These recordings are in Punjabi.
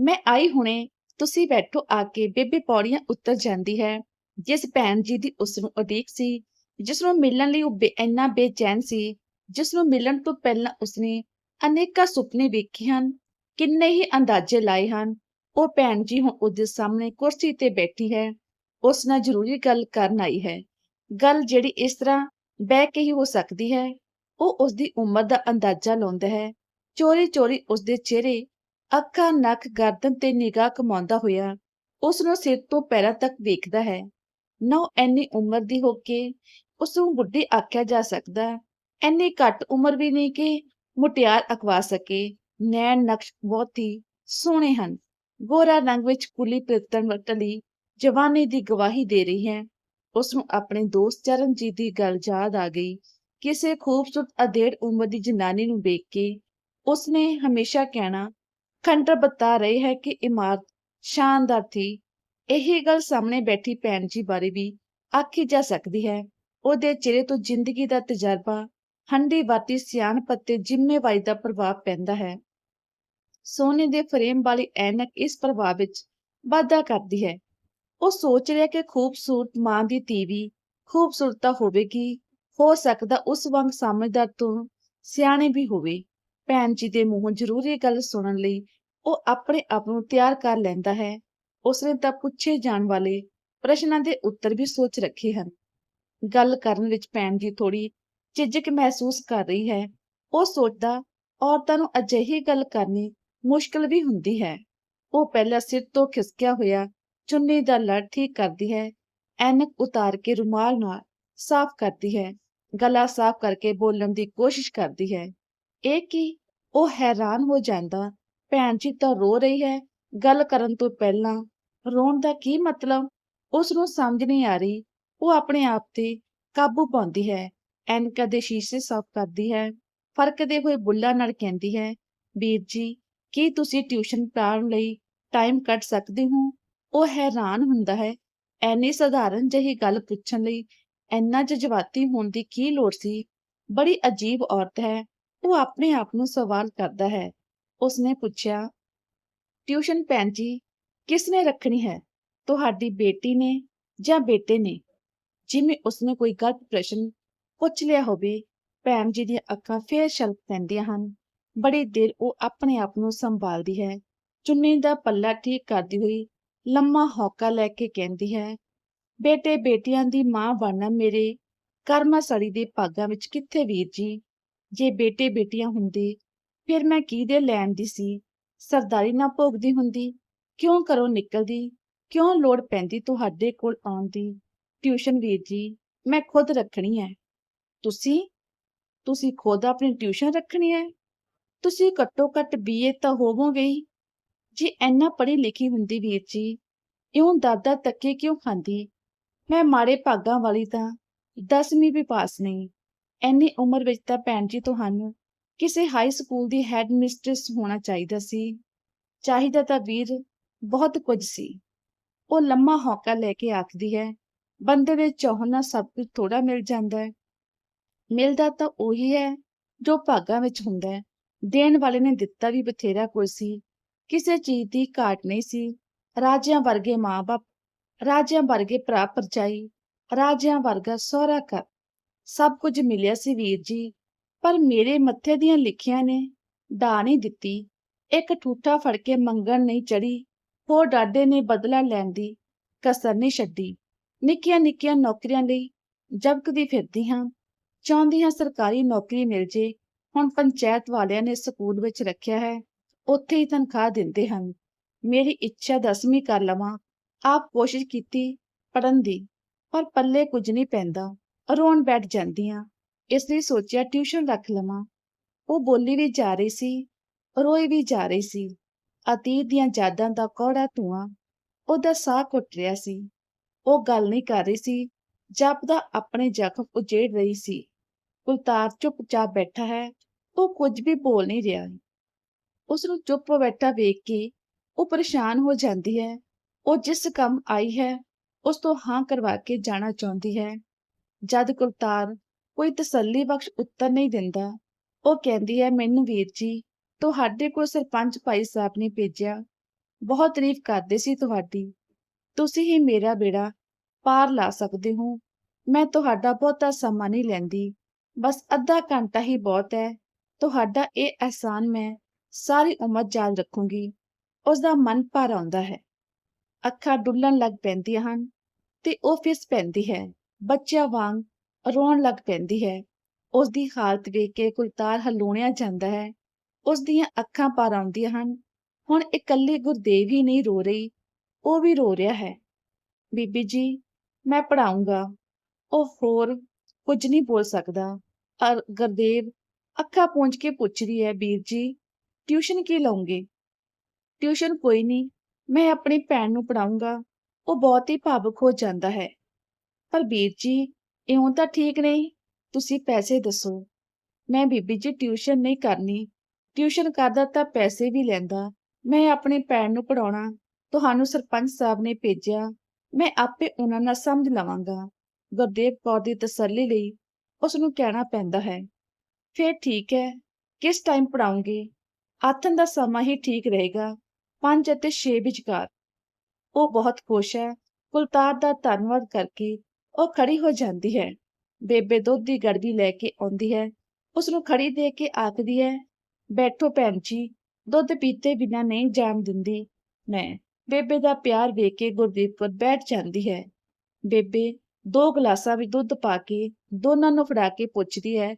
ਮੈਂ ਆਈ ਹੁਣੇ, ਤੁਸੀਂ ਬੈਠੋ ਆ ਕੇ, ਬੇਬੇ ਪੌੜੀਆਂ ਉੱਤਰ ਜਾਂਦੀ ਹੈ। ਜਿਸ ਭੈਣ ਜੀ ਦੀ ਉਸ ਨੂੰ ਉਡੀਕ ਸੀ, ਜਿਸ ਨੂੰ ਮਿਲਣ ਲਈ ਉਹ ਇੰਨਾ ਬੇਚੈਨ ਸੀ, ਜਿਸ ਨੂੰ ਮਿਲਣ ਤੋਂ ਪਹਿਲਾਂ ਉਸਨੇ ਅਨੇਕਾਂ ਸੁਪਨੇ ਵੇਖੇ ਹਨ, ਕਿੰਨੇ ਹੀ ਅੰਦਾਜ਼ੇ ਲਾਏ ਹਨ। ਉਹ ਭੈਣ ਜੀ ਹੁਣ ਉਹਦੇ ਸਾਹਮਣੇ ਕੁਰਸੀ ਤੇ ਬੈਠੀ ਹੈ। ਉਸ ਨਾਲ ਜ਼ਰੂਰੀ ਗੱਲ ਕਰਨ ਆਈ ਹੈ। ਗੱਲ ਜਿਹੜੀ ਇਸ ਤਰ੍ਹਾਂ ਬਹਿ ਕੇ ਹੀ ਹੋ ਸਕਦੀ ਹੈ। ਉਹ ਉਸਦੀ ਉਮਰ ਦਾ ਅੰਦਾਜ਼ਾ ਲਾਉਂਦਾ ਹੈ। ਚੋਰੀ ਚੋਰੀ ਉਸਦੇ ਚਿਹਰੇ ਅੱਖਾਂ, ਨੱਕ, ਗਰਦਨ ਤੇ ਨਿਗਾਹ ਕਮਾਉਂਦਾ ਹੋਇਆ ਉਸ ਨੂੰ ਸਿਰ ਤੋਂ ਪੈਰਾਂ ਤੱਕ ਵੇਖਦਾ ਹੈ। ਨਾ ਐਨੀ ਉਮਰ ਦੀ ਹੋ ਕੇ ਉਸ ਨੂੰ ਬੁੱਢੀ ਆਖਿਆ ਜਾ ਸਕਦਾ ਐਨੀ ਘੱਟ ਉਮਰ ਵੀ ਨਹੀਂ ਕਿ ਮੁਟਿਆਰ ਅਕਵਾ ਸਕੇ। ਨੈਣ ਨਕਸ਼ ਬਹੁਤ ਹੀ ਸੋਹਣੇ ਹਨ। ਗੋਰਾ ਰੰਗ ਵਿੱਚ ਕੁਲੀ ਪ੍ਰਿਤਨ ਵਟਲੀ ਜਵਾਨੀ ਦੀ ਗਵਾਹੀ ਦੇ ਰਹੀ ਹੈ। ਉਸ ਨੂੰ ਆਪਣੇ ਦੋਸਤ ਚਰਨਜੀਤ ਦੀ ਗੱਲ ਯਾਦ ਆ ਗਈ। ਕਿਸੇ ਖੂਬਸੂਰਤ ਅਧੇੜ ਉਮਰ ਦੀ ਜਨਾਨੀ ਨੂੰ ਵੇਖ ਕੇ ਉਸਨੇ ਹਮੇਸ਼ਾ ਕਹਿਣਾ ਖੰਡਰ ਬਤਾ ਰਹੀ ਹੈ ਕਿ ਇਮਾਰਤ ਸ਼ਾਨਦਾਰ ਥੀ। ਇਹ ਗੱਲ ਸਾਹਮਣੇ ਬੈਠੀ ਭੈਣ ਜੀ ਬਾਰੇ ਵੀ ਆਖੀ ਜਾ ਸਕਦੀ ਹੈ। ਉਹਦੇ ਚਿਹਰੇ ਤੋਂ ਜ਼ਿੰਦਗੀ ਦਾ ਤਜਰਬਾ ਹੰਡੀ ਬਾਤੀ ਸਿਆਣਪ ਅਤੇ ਜ਼ਿੰਮੇਵਾਰੀ ਦਾ ਪ੍ਰਭਾਵ ਪੈਂਦਾ ਹੈ। ਸੋਨੇ ਦੇ ਫਰੇਮ ਵਾਲੀ ਐਨਕ ਇਸ ਪ੍ਰਭਾਵ ਵਿੱਚ ਵਾਧਾ ਕਰਦੀ ਹੈ। ਉਹ ਸੋਚ ਰਿਹਾ ਕਿ ਖੂਬਸੂਰਤ ਮਾਂ ਦੀ ਧੀ ਵੀ ਖੂਬਸੂਰਤਾ ਹੋਵੇਗੀ, ਹੋ ਸਕਦਾ ਉਸ ਵਾਂਗ ਸਮਝਦਾਰ ਤੋਂ ਸਿਆਣੇ ਵੀ ਹੋਵੇ। ਭੈਣ ਜੀ ਦੇ ਮੂੰਹੋਂ ਜ਼ਰੂਰ ਇਹ ਗੱਲ ਸੁਣਨ ਲਈ ਉਹ ਆਪਣੇ ਆਪ ਨੂੰ ਤਿਆਰ ਕਰ ਲੈਂਦਾ ਹੈ। ਉਸਨੇ ਤਾਂ ਪੁੱਛੇ ਜਾਣ ਵਾਲੇ ਪ੍ਰਸ਼ਨਾਂ ਦੇ ਉੱਤਰ ਵੀ ਸੋਚ ਰੱਖੇ ਹਨ। ਗੱਲ ਕਰਨ ਵਿੱਚ ਪੈਣ ਦੀ ਥੋੜੀ ਝਿਜਕ ਮਹਿਸੂਸ ਕਰ ਰਹੀ ਹੈ। ਉਹ ਸੋਚਦਾ, ਔਰਤਾਂ ਨੂੰ ਅਜਿਹੀ ਗੱਲ ਕਰਨੀ ਮੁਸ਼ਕਲ ਵੀ ਹੁੰਦੀ ਹੈ। ਉਹ ਪਹਿਲਾਂ ਸਿਰ ਤੋਂ ਖਿਸਕਿਆ ਹੋਇਆ ਚੁੰਨੀ ਦਾ ਲੜ ਠੀਕ ਕਰਦੀ ਹੈ। ਐਨਕ ਉਤਾਰ ਕੇ ਰੁਮਾਲ ਨਾਲ ਸਾਫ਼ ਕਰਦੀ ਹੈ। ਗਲਾ ਸਾਫ਼ ਕਰਕੇ ਬੋਲਣ ਦੀ ਕੋਸ਼ਿਸ਼ ਕਰਦੀ ਹੈ। ਇਹ ਕਿ ਉਹ ਹੈਰਾਨ ਹੋ ਜਾਂਦਾ ਭੈਣ ਜੀ ਤਾਂ ਰੋ ਰਹੀ ਹੈ, ਗੱਲ ਕਰਨ ਤੋਂ ਪਹਿਲਾਂ। ਰੋਣ ਦਾ ਕੀ ਮਤਲਬ? ਉਸ ਨੂੰ ਸਮਝ ਨਹੀਂ ਆ ਰਹੀ। ਉਹ ਆਪਣੇ ਆਪ ਤੇ ਕਾਬੂ ਪਾਉਂਦੀ ਹੈ। ਐਨਕਾਂ ਦੇ ਸ਼ੀਸ਼ੇ ਸਾਫ਼ ਕਰਦੀ ਹੈ। ਫਰਕਦੇ ਹੋਏ ਬੁੱਲਾਂ ਨਾਲ ਕਹਿੰਦੀ ਹੈ, ਵੀਰ ਜੀ, ਕੀ ਤੁਸੀਂ ਟਿਊਸ਼ਨ ਪੜ੍ਹਾਉਣ ਲਈ ਟਾਈਮ ਕੱਢ ਸਕਦੇ ਹੋ? ਉਹ ਹੈਰਾਨ ਹੁੰਦਾ ਹੈ। ਐਨੀ ਸਧਾਰਨ ਜਿਹੀ ਗੱਲ ਪੁੱਛਣ ਲਈ ਇੰਨਾ ਜਜ਼ਬਾਤੀ ਹੋਣ ਦੀ ਕੀ ਲੋੜ ਸੀ? ਬੜੀ ਅਜੀਬ ਔਰਤ ਹੈ। ਉਹ ਆਪਣੇ ਆਪ ਨੂੰ ਸਵਾਲ ਕਰਦਾ ਹੈ। ਉਸਨੇ ਪੁੱਛਿਆ, ਟਿਊਸ਼ਨ ਭੈਣ ਜੀ, ਕਿਸ ਨੇ ਰੱਖਣੀ ਹੈ? ਤੁਹਾਡੀ ਬੇਟੀ ਨੇ ਜਾਂ ਬੇਟੇ ਨੇ? ਜਿਵੇਂ ਉਸਨੇ ਕੋਈ ਗਲਤ ਪ੍ਰਸ਼ਨ ਪੁੱਛ ਲਿਆ ਹੋਵੇ, ਭੈਣ ਜੀ ਦੀਆਂ ਅੱਖਾਂ ਫੇਰ ਛਲਕ ਪੈਂਦੀਆਂ ਹਨ। ਬੜੀ ਦੇਰ ਉਹ ਆਪਣੇ ਆਪ ਨੂੰ ਸੰਭਾਲਦੀ ਹੈ। ਚੁੰਨੀ ਦਾ ਪੱਲਾ ਠੀਕ ਕਰਦੀ ਹੋਈ ਲੰਮਾ ਹੌਕਾ ਲੈ ਕੇ ਕਹਿੰਦੀ ਹੈ, ਬੇਟੇ, ਬੇਟੀਆਂ ਦੀ ਮਾਂ ਬਣਨਾ ਮੇਰੇ ਕਰਮਾ ਸੜੀ ਦੇ ਭਾਗਾਂ ਵਿੱਚ ਕਿੱਥੇ ਵੀਰ ਜੀ? ਜੇ ਬੇਟੇ, ਬੇਟੀਆਂ ਹੁੰਦੇ ਫਿਰ ਮੈਂ ਕੀ ਦੇ ਲੈਣ ਦੀ ਸੀ? ਸਰਦਾਰੀ ਨਾ ਭੋਗਦੀ ਹੁੰਦੀ, ਕਿਉਂ ਘਰੋਂ ਨਿਕਲਦੀ? ਕਿਉਂ ਲੋੜ ਪੈਂਦੀ ਤੁਹਾਡੇ ਕੋਲ ਆਉਣ ਦੀ? ਟਿਊਸ਼ਨ ਵੀਰ ਜੀ, ਮੈਂ ਖੁਦ ਰੱਖਣੀ ਹੈ ਤੁਸੀਂ? ਤੁਸੀਂ ਖੁਦ ਆਪਣੀ ਟਿਊਸ਼ਨ ਰੱਖਣੀ ਹੈ ਤੁਸੀਂ ਘੱਟੋ ਘੱਟ ਬੀਏ ਤਾਂ ਹੋਵੋਗੇ ਜੇ ਇੰਨਾ ਪੜ੍ਹੀ ਲਿਖੀ ਹੁੰਦੀ ਵੀਰ ਜੀ, ਇਉਂ ਦਾਦਾ ਤੱਕੇ ਕਿਉਂ ਖਾਂਦੀ? ਮੈਂ ਮਾੜੇ ਭਾਗਾਂ ਵਾਲੀ ਤਾਂ, ਦਸਵੀਂ ਵੀ ਪਾਸ ਨਹੀਂ। ਐਨੀ ਉਮਰ ਵਿੱਚ ਤਾਂ ਭੈਣ ਜੀ ਤੁਹਾਨੂੰ ਕਿਸੇ ਹਾਈ ਸਕੂਲ ਦੀ ਹੈਡ ਮਿਸਟ੍ਰੈਸ ਹੋਣਾ ਚਾਹੀਦਾ ਸੀ। ਚਾਹੀਦਾ ਤਾਂ ਵੀਰ ਬਹੁਤ ਕੁਝ ਸੀ। ਉਹ ਲੰਮਾ ਹੌਕਾ ਲੈ ਕੇ ਆਖਦੀ ਹੈ, ਬੰਦੇ ਵਿੱਚ ਚਾਹਣ ਸਭ ਕੁਝ ਥੋੜਾ ਮਿਲ ਜਾਂਦਾ ਹੈ। ਮਿਲਦਾ ਤਾਂ ਉਹੀ ਹੈ ਜੋ ਭਾਗਾਂ ਵਿੱਚ ਹੁੰਦਾ ਹੈ। ਦੇਣ ਵਾਲੇ ਨੇ ਦਿੱਤਾ ਵੀ ਬਥੇਰਾ ਕੁਝ ਸੀ। ਕਿਸੇ ਚੀਜ਼ ਦੀ ਘਾਟ ਨਹੀਂ ਸੀ। ਰਾਜਿਆਂ ਵਰਗੇ ਮਾਂ-ਬਾਪ ਰਾਜਿਆਂ ਵਰਗੇ ਭਰਾ ਭਰਜਾਈ, ਰਾਜਿਆਂ ਵਰਗਾ ਸਹੁਰਾ ਘਰ, ਸਭ ਕੁਝ ਮਿਲਿਆ ਸੀ ਵੀਰ ਜੀ। ਪਰ ਮੇਰੇ ਮੱਥੇ ਦੀਆਂ ਲਿਖੀਆਂ ਨੇ। ਡਾ ਨਹੀਂ ਦਿੱਤੀ। ਇੱਕ ਠੂਠਾ ਫੜ ਕੇ ਮੰਗਣ ਨਹੀਂ ਚੜੀ ਹੋਰ ਡਾਡੇ ਨੇ ਬਦਲਾ ਲੈਣ ਦੀ ਕਸਰ ਨਹੀਂ ਛੱਡੀ। ਨਿੱਕੀਆਂ ਨਿੱਕੀਆਂ ਨੌਕਰੀਆਂ ਲਈ ਜਬਕਦੀ ਫਿਰਦੀ ਹਾਂ। ਚਾਹੁੰਦੀ ਹਾਂ ਸਰਕਾਰੀ ਨੌਕਰੀ ਮਿਲ ਜੇ। ਹੁਣ ਪੰਚਾਇਤ ਵਾਲਿਆਂ ਨੇ ਸਕੂਲ ਵਿੱਚ ਰੱਖਿਆ ਹੈ। ਉੱਥੇ ਹੀ ਤਨਖਾਹ ਦਿੰਦੇ ਹਨ। ਮੇਰੀ ਇੱਛਾ ਦਸਵੀਂ ਕਰ ਲਵਾਂ। ਆਪ ਕੋਸ਼ਿਸ਼ ਕੀਤੀ ਪੜਨ ਦੀ। ਪਰ ਪੱਲੇ ਕੁਝ ਨਹੀਂ ਪੈਂਦਾ। ਰੋਣ ਬੈਠ ਜਾਂਦੀਆਂ। ਇਸ ਲਈ ਸੋਚਿਆ ਟਿਊਸ਼ਨ ਰੱਖ ਲਵਾਂ। ਉਹ ਬੋਲੀ ਵੀ ਜਾ ਰਹੀ ਸੀ, ਰੋਈ ਵੀ ਜਾ ਰਹੀ ਸੀ ਅਤੀਤ ਦੀਆਂ ਯਾਦਾਂ ਦਾ ਕੌੜਾ ਧੂਆਂ ਉਹਦਾ ਸਾਹ ਘੁੱਟ ਰਿਹਾ ਸੀ। ਉਹ ਗੱਲ ਨਹੀਂ ਕਰ ਰਹੀ ਸੀ, ਜਪਦਾ ਆਪਣੇ ਜ਼ਖਮ ਉਜੇੜ ਰਹੀ ਸੀ। ਕੁਲਤਾਰ ਚੁੱਪਚਾਪ ਬੈਠਾ ਹੈ, ਉਹ ਕੁਝ ਵੀ ਬੋਲ ਨਹੀਂ ਰਿਹਾ। ਉਸ ਨੂੰ ਚੁੱਪ ਬੈਠਾ ਵੇਖ ਕੇ ਉਹ ਪਰੇਸ਼ਾਨ ਹੋ ਜਾਂਦੀ ਹੈ। ਉਹ ਜਿਸ ਕੰਮ ਆਈ ਹੈ, ਉਸ ਤੋਂ ਹਾਂ ਕਰਵਾ ਕੇ ਜਾਣਾ ਚਾਹੁੰਦੀ ਹੈ। ਜਦ ਕੁਲਤਾਰ ਕੋਈ ਤਸੱਲੀ ਬਖਸ਼ ਉੱਤਰ ਨਹੀਂ ਦਿੰਦਾ। ਉਹ ਕਹਿੰਦੀ ਹੈ, ਮੈਨੂੰ ਵੀਰ ਜੀ, ਤੁਹਾਡੇ ਕੋਲ ਸਰਪੰਚ ਭਾਈ ਸਾਹਿਬ ਨੇ ਭੇਜਿਆ। ਬਹੁਤ ਤਾਰੀਫ ਕਰਦੇ ਸੀ ਤੁਹਾਡੀ। ਤੁਸੀਂ ਹੀ ਮੇਰਾ ਬੇੜਾ ਪਾਰ ਲਾ ਸਕਦੇ ਹੋ। ਮੈਂ ਤੁਹਾਡਾ ਬਹੁਤਾ ਸਮਾਂ ਨਹੀਂ ਲੈਂਦੀ। ਬਸ ਅੱਧਾ ਘੰਟਾ ਹੀ ਬਹੁਤ ਹੈ। ਤੁਹਾਡਾ ਇਹ ਅਹਿਸਾਨ ਮੈਂ ਸਾਰੀ ਉਮਰ ਯਾਦ ਰੱਖੂੰਗੀ। ਉਸ ਦਾ ਮਨ ਭਰ ਆਉਂਦਾ ਹੈ। ਅੱਖਾਂ ਡੁੱਲਣ ਲੱਗ ਪੈਂਦੀਆਂ ਹਨ ਤੇ ਉਹ ਫਿਸ ਪੈਂਦੀ ਹੈ। ਬੱਚਿਆਂ ਵਾਂਗ ਰੋਣ ਲੱਗ ਪੈਂਦੀ ਹੈ। ਉਸ ਦੀ ਹਾਲਤ ਵੇਖ ਕੇ ਕੁਲਤਾਰ ਹਲੂਣਿਆ ਜਾਂਦਾ ਹੈ। ਉਸ ਦੀਆਂ ਅੱਖਾਂ ਭਰ ਆਉਂਦੀਆਂ ਹਨ। ਹੁਣ ਇਕੱਲੀ ਗੁਰਦੇਵ ਹੀ ਨਹੀਂ ਰੋ ਰਹੀ, ਉਹ ਵੀ ਰੋ ਰਿਹਾ ਹੈ। ਬੀਬੀ ਜੀ, ਮੈਂ ਪੜਾਉਂਗਾ ਉਹ ਹੋਰ ਕੁਝ ਨਹੀਂ ਬੋਲ ਸਕਦਾ। ਅਰ ਗੁਰਦੇਵ ਅੱਖਾਂ ਪੂੰਝ ਕੇ ਪੁੱਛਦੀ ਹੈ, ਵੀਰ ਜੀ, ਟਿਊਸ਼ਨ ਕੀ ਲਓਗੇ ਟਿਊਸ਼ਨ ਕੋਈ ਨਹੀਂ, ਮੈਂ ਆਪਣੀ ਭੈਣ ਨੂੰ ਪੜਾਉਂਗਾ ਉਹ ਬਹੁਤ ਹੀ ਭਾਵੁਕ ਹੋ ਜਾਂਦਾ ਹੈ। ਪਰ ਵੀਰ ਜੀ ਇਉਂ ਤਾਂ ਠੀਕ ਨਹੀਂ। ਤੁਸੀਂ ਪੈਸੇ ਦੱਸੋ। ਮੈਂ ਬੀਬੀ ਜੀ ਟਿਊਸ਼ਨ ਨਹੀਂ ਕਰਨੀ। ਟਿਊਸ਼ਨ ਕਰਦਾ ਤਾਂ ਪੈਸੇ ਵੀ ਲੈਂਦਾ। ਮੈਂ ਆਪਣੀ ਭੈਣ ਨੂੰ ਪੜਾਉਣਾ ਤੁਹਾਨੂੰ ਸਰਪੰਚ ਸਾਹਿਬ ਨੇ ਭੇਜਿਆ। ਮੈਂ ਆਪੇ ਉਹਨਾਂ ਨਾਲ ਸਮਝ ਲਵਾਂਗਾ। ਗੁਰਦੇਵ ਕੌਰ ਦੀ ਤਸੱਲੀ ਲਈ ਉਸ ਨੂੰ ਕਹਿਣਾ ਪੈਂਦਾ ਹੈ। ਫਿਰ ਠੀਕ ਹੈ। ਕਿਸ ਟਾਈਮ ਪੜਾਉਂਗੇ ਆਥਨ ਦਾ ਸਮਾਂ ਹੀ ਠੀਕ ਰਹੇਗਾ। 5 ਅਤੇ 6 ਵਿਚਕਾਰ ਉਹ ਬਹੁਤ ਖੁਸ਼ ਹੈ। ਕੁਲਤਾਰ ਦਾ ਧੰਨਵਾਦ ਕਰਕੇ ਉਹ ਖੜੀ ਹੋ ਜਾਂਦੀ ਹੈ। ਬੇਬੇ ਦੁੱਧ ਦੀ ਗੜਬੀ ਲੈ ਕੇ ਆਉਂਦੀ ਹੈ। ਉਸ ਨੂੰ ਖੜੀ ਦੇ ਕੇ ਆਖਦੀ ਹੈ, ਬੈਠੋ ਭੈਣ ਜੀ, ਦੁੱਧ ਪੀਤੇ ਬਿਨਾਂ ਨਹੀਂ ਜਾਣ ਦਿੰਦੀ। ਮੈਂ ਬੇਬੇ ਦਾ ਪਿਆਰ ਵੇਖ ਕੇ ਗੁਰਦੀਪ ਕੌਰ ਬੈਠ ਜਾਂਦੀ ਹੈ। ਬੇਬੇ ਦੋ ਗਲਾਸਾਂ ਵਿੱਚ ਦੁੱਧ ਪਾ ਕੇ ਦੋਨਾਂ ਨੂੰ ਫੜਾ ਕੇ ਪੁੱਛਦੀ ਹੈ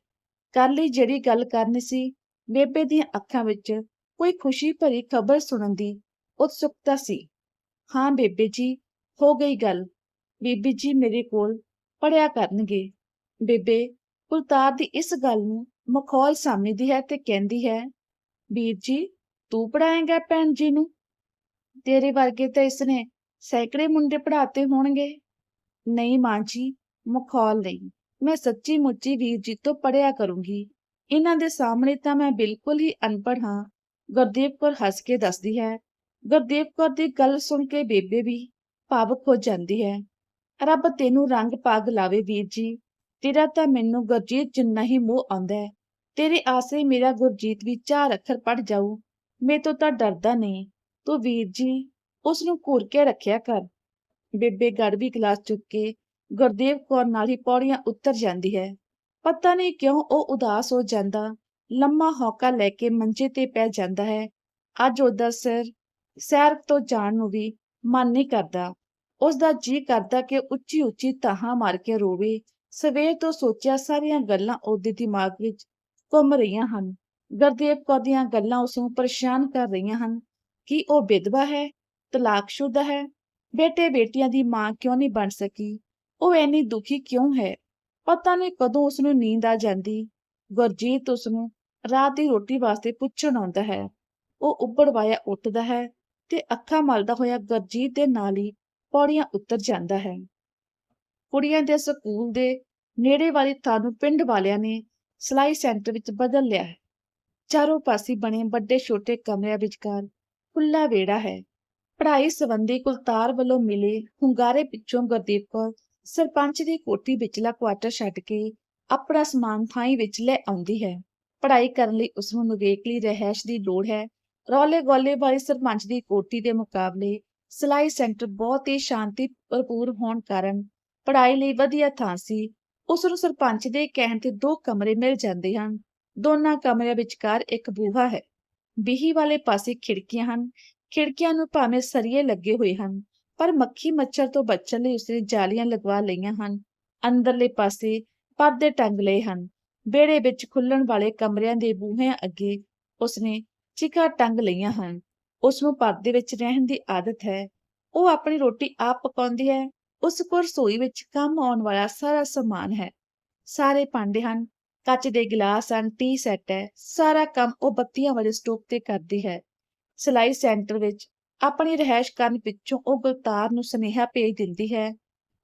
ਕੱਲ ਹੀ ਜਿਹੜੀ ਗੱਲ ਕਰਨੀ ਸੀ? ਬੇਬੇ ਦੀਆਂ ਅੱਖਾਂ ਵਿੱਚ ਕੋਈ ਖੁਸ਼ੀ ਭਰੀ ਖਬਰ ਸੁਣਨ ਦੀ ਉਤਸੁਕਤਾ ਸੀ। ਹਾਂ ਬੇਬੇ ਜੀ, ਹੋ ਗਈ ਗੱਲ। ਬੀਬੀ ਜੀ ਮੇਰੇ ਕੋਲ ਪੜਿਆ ਕਰਨਗੇ। ਬੇਬੇ, ਕੁਲਤਾਰ ਦੀ ਇਸ ਗੱਲ ਨੂੰ ਮਖੌਲ ਸਮਝਦੀ ਹੈ ਤੇ ਕਹਿੰਦੀ ਹੈ, ਵੀਰ ਜੀ, ਤੂੰ ਪੜਾਏਂਗਾ ਭੈਣ ਜੀ ਨੂੰ? ਤੇਰੇ ਵਰਗੇ ਤਾਂ ਇਸਨੇ ਸੈਂਕੜੇ ਮੁੰਡੇ ਪੜਾਤੇ ਹੋਣਗੇ। ਨਹੀਂ ਮਾਂ ਜੀ, ਮਖੌਲ ਨਹੀਂ। ਮੈਂ ਸੱਚੀ ਮੁੱਚੀ ਵੀਰ ਜੀ ਤੋਂ ਪੜਿਆ ਕਰੂੰਗੀ। ਇਹਨਾਂ ਦੇ ਸਾਹਮਣੇ ਤਾਂ ਮੈਂ ਬਿਲਕੁਲ ਹੀ ਅਨਪੜ੍ਹ ਹਾਂ। ਗੁਰਦੇਵ ਕੌਰ ਹੱਸ ਕੇ ਦੱਸਦੀ ਹੈ। ਗੁਰਦੇਵ ਕੌਰ ਦੀ ਗੱਲ ਸੁਣ ਕੇ ਬੇਬੇ ਵੀ ਭਾਵੁਕ ਹੋ ਜਾਂਦੀ ਹੈ। ਰੱਬ ਤੈਨੂੰ ਰੰਗ ਪਾਗ ਲਾਵੇ ਵੀਰ ਜੀ। ਤੇਰਾ ਤਾਂ ਮੈਨੂੰ ਗੁਰਜੀਤ ਜਿੰਨਾ ਹੀ ਮੋਹ ਆਉਂਦਾ ਹੈ। ਤੇਰੇ ਆਸਰੇ ਮੇਰਾ ਗੁਰਜੀਤ ਵੀ ਚਾਰ ਅੱਖਰ ਪੜ ਜਾਊ। ਮੈਂ ਤੋਂ ਤਾਂ ਡਰਦਾ ਨਹੀਂ। ਤੂੰ ਵੀਰ ਜੀ ਉਸ ਨੂੰ ਘੂਰ ਕੇ ਰੱਖਿਆ ਕਰ। ਬੇਬੇ ਗੜਵੀ ਗਲਾਸ ਚੁੱਕ ਕੇ ਗੁਰਦੇਵ ਕੌਰ ਨਾਲ ਹੀ ਪੌੜੀਆਂ ਉੱਤਰ ਜਾਂਦੀ ਹੈ। ਪਤਾ ਨਹੀਂ ਕਿਉਂ ਉਹ ਉਦਾਸ ਹੋ ਜਾਂਦਾ। ਲੰਮਾ ਹੌਕਾ ਲੈ ਕੇ ਮੰਜੇ ਤੇ ਪੈ ਜਾਂਦਾ ਹੈ। ਅੱਜ ਉਹਦਾ ਸਿਰ, ਸੈਰ ਤੋਂ ਜਾਣ ਨੂੰ ਵੀ ਮਨ ਨਹੀਂ ਕਰਦਾ। ਉਸ ਦਾ ਜੀ ਕਰਦਾ ਕਿ ਉੱਚੀ ਉੱਚੀ ਤਾਹਾਂ ਮਾਰ ਕੇ ਰੋਵੇ। ਸਵੇਰ ਤੋਂ ਸੋਚਿਆ ਸਾਰੀਆਂ ਗੱਲਾਂ ਉਹਦੇ ਦਿਮਾਗ ਵਿੱਚ ਘੁੰਮ ਰਹੀਆਂ ਹਨ। ਗੁਰਦੇਵ ਕੌਰ ਦੀਆਂ ਗੱਲਾਂ ਉਸ ਨੂੰ ਪਰੇਸ਼ਾਨ ਕਰ ਰਹੀਆਂ ਹਨ ਕਿ ਉਹ ਵਿਧਵਾ ਹੈ, ਤਲਾਕਸ਼ੁਦਾ ਹੈ, ਬੇਟੇ ਬੇਟੀਆਂ ਦੀ ਮਾਂ ਕਿਉਂ ਨਹੀਂ ਬਣ ਸਕੀ? ਉਹ ਐਨੀ ਦੁਖੀ ਕਿਉਂ ਹੈ? ਪਤਾ ਨਹੀਂ ਕਦੋਂ ਉਸ ਨੂੰ ਨੀਂਦ ਆ ਜਾਂਦੀ। ਗੁਰਜੀਤ ਉਸ ਨੂੰ ਰਾਤ ਦੀ ਰੋਟੀ ਵਾਸਤੇ ਪੁੱਛਣ ਆਉਂਦਾ ਹੈ। ਉਹ ਉੱਪੜ ਵਾਇਆ ਉੱਠਦਾ ਹੈ ਤੇ ਅੱਖਾਂ ਮਲਦਾ ਹੋਇਆ ਗੁਰਜੀਤ ਦੇ ਨਾਲ ਹੀ ਪੌੜੀਆਂ ਉਤਰ ਜਾਂਦਾ ਹੈ। ਕੁੜੀਆਂ ਦੇ ਸਕੂਲ ਦੇ ਨੇੜੇ ਵਾਲੀ ਥਾਂ ਨੂੰ ਪਿੰਡ ਵਾਲਿਆਂ ਨੇ ਸਲਾਈ ਸੈਂਟਰ ਵਿੱਚ ਬਦਲ ਲਿਆ ਹੈ। ਚਾਰੋਂ ਪਾਸੇ ਬਣੇ ਵੱਡੇ ਛੋਟੇ ਕਮਰਿਆਂ ਵਿਚਕਾਰ ਖੁੱਲਾ ਵੇੜਾ ਹੈ। ਪੜ੍ਹਾਈ ਸੰਬੰਧੀ ਕੁਲਤਾਰ ਵੱਲੋਂ ਮਿਲੇ ਹੁੰਗਾਰੇ ਪਿੱਛੋਂ ਗੁਰਦੀਪ ਕੌਰ ਸਰਪੰਚ ਦੀ ਕੋਠੀ ਵਿਚਲਾ ਕੁਆਟਰ ਛੱਡ ਕੇ ਆਪਣਾ ਸਮਾਨ ਥਾਈ ਵਿੱਚ ਲੈ ਆਉਂਦੀ ਹੈ। ਪੜ੍ਹਾਈ ਕਰਨ ਲਈ ਉਸ ਨੂੰ ਨਵੇਕਲੀ ਰਹਿائش ਦੀ ਲੋੜ ਹੈ। ਰੌਲੇ ਗੋਲੇ ਵਾਲੀ ਸਰਪੰਚ ਦੀ ਕੋਠੀ ਦੇ ਮੁਕਾਬਲੇ ਸਿਲਾਈ ਸੈਂਟਰ ਬਹੁਤ ਹੀ ਸ਼ਾਂਤੀ ਭਰਪੂਰ ਹੋਣ ਕਾਰਨ ਪੜ੍ਹਾਈ ਲਈ ਵਧੀਆ ਥਾਂ ਸੀ। ਉਸ ਨੂੰ ਸਰਪੰਚ ਦੇ ਕਹਿਣ ਤੇ ਦੋ ਕਮਰੇ ਮਿਲ ਜਾਂਦੇ ਹਨ। ਦੋਨਾਂ ਕਮਰਿਆਂ ਵਿਚਕਾਰ ਇੱਕ ਬੂਹਾ ਹੈ। ਬੀਹੀ ਵਾਲੇ ਪਾਸੇ ਖਿੜਕੀਆਂ ਹਨ। ਖਿੜਕੀਆਂ ਨੂੰ ਭਾਵੇਂ ਸਰੀਏ ਲੱਗੇ ਹੋਏ ਹਨ, ਪਰ ਮੱਖੀ ਮੱਛਰ ਤੋਂ ਬਚਣ ਲਈ ਉਸਨੇ ਜਾਲੀਆਂ ਲਗਵਾ ਲਈਆਂ ਹਨ। ਅੰਦਰਲੇ ਪਾਸੇ ਪਰਦੇ ਟੰਗ ਲਏ ਹਨ। ਵਿਹੜੇ ਵਿੱਚ ਖੁੱਲਣ ਵਾਲੇ ਕਮਰਿਆਂ ਦੇ ਬੂਹਿਆਂ ਅੱਗੇ ਉਸਨੇ ਚਿਕਾ ਟੰਗ ਲਈਆਂ ਹਨ। ਉਸ ਨੂੰ ਪੱਬ ਦੇ ਵਿੱਚ ਰਹਿਣ ਦੀ ਆਦਤ ਹੈ। ਉਹ ਆਪਣੀ ਰੋਟੀ ਆਪ ਪਕਾਉਂਦੀ ਹੈ। ਉਸ ਕੋਲ ਰਸੋਈ ਵਿੱਚ ਕੰਮ ਆਉਣ ਵਾਲਾ ਸਾਰਾ ਸਮਾਨ ਹੈ। ਸਾਰੇ ਭਾਂਡੇ ਹਨ, ਕੱਚ ਦੇ ਗਲਾਸ ਹਨ, ਟੀ ਸੈੱਟ ਹੈ। ਸਾਰਾ ਕੰਮ ਉਹ ਬੱਤੀਆਂ ਵਾਲੇ ਸਟੋਪ ਤੇ ਕਰਦੀ ਹੈ। ਸਿਲਾਈ ਸੈਂਟਰ ਵਿੱਚ ਆਪਣੀ ਰਹਿائش ਕਰਨ ਪਿੱਛੋਂ ਉਹ ਗੁਲਤਾਰ ਨੂੰ ਸੁਨੇਹਾ ਭੇਜ ਦਿੰਦੀ ਹੈ।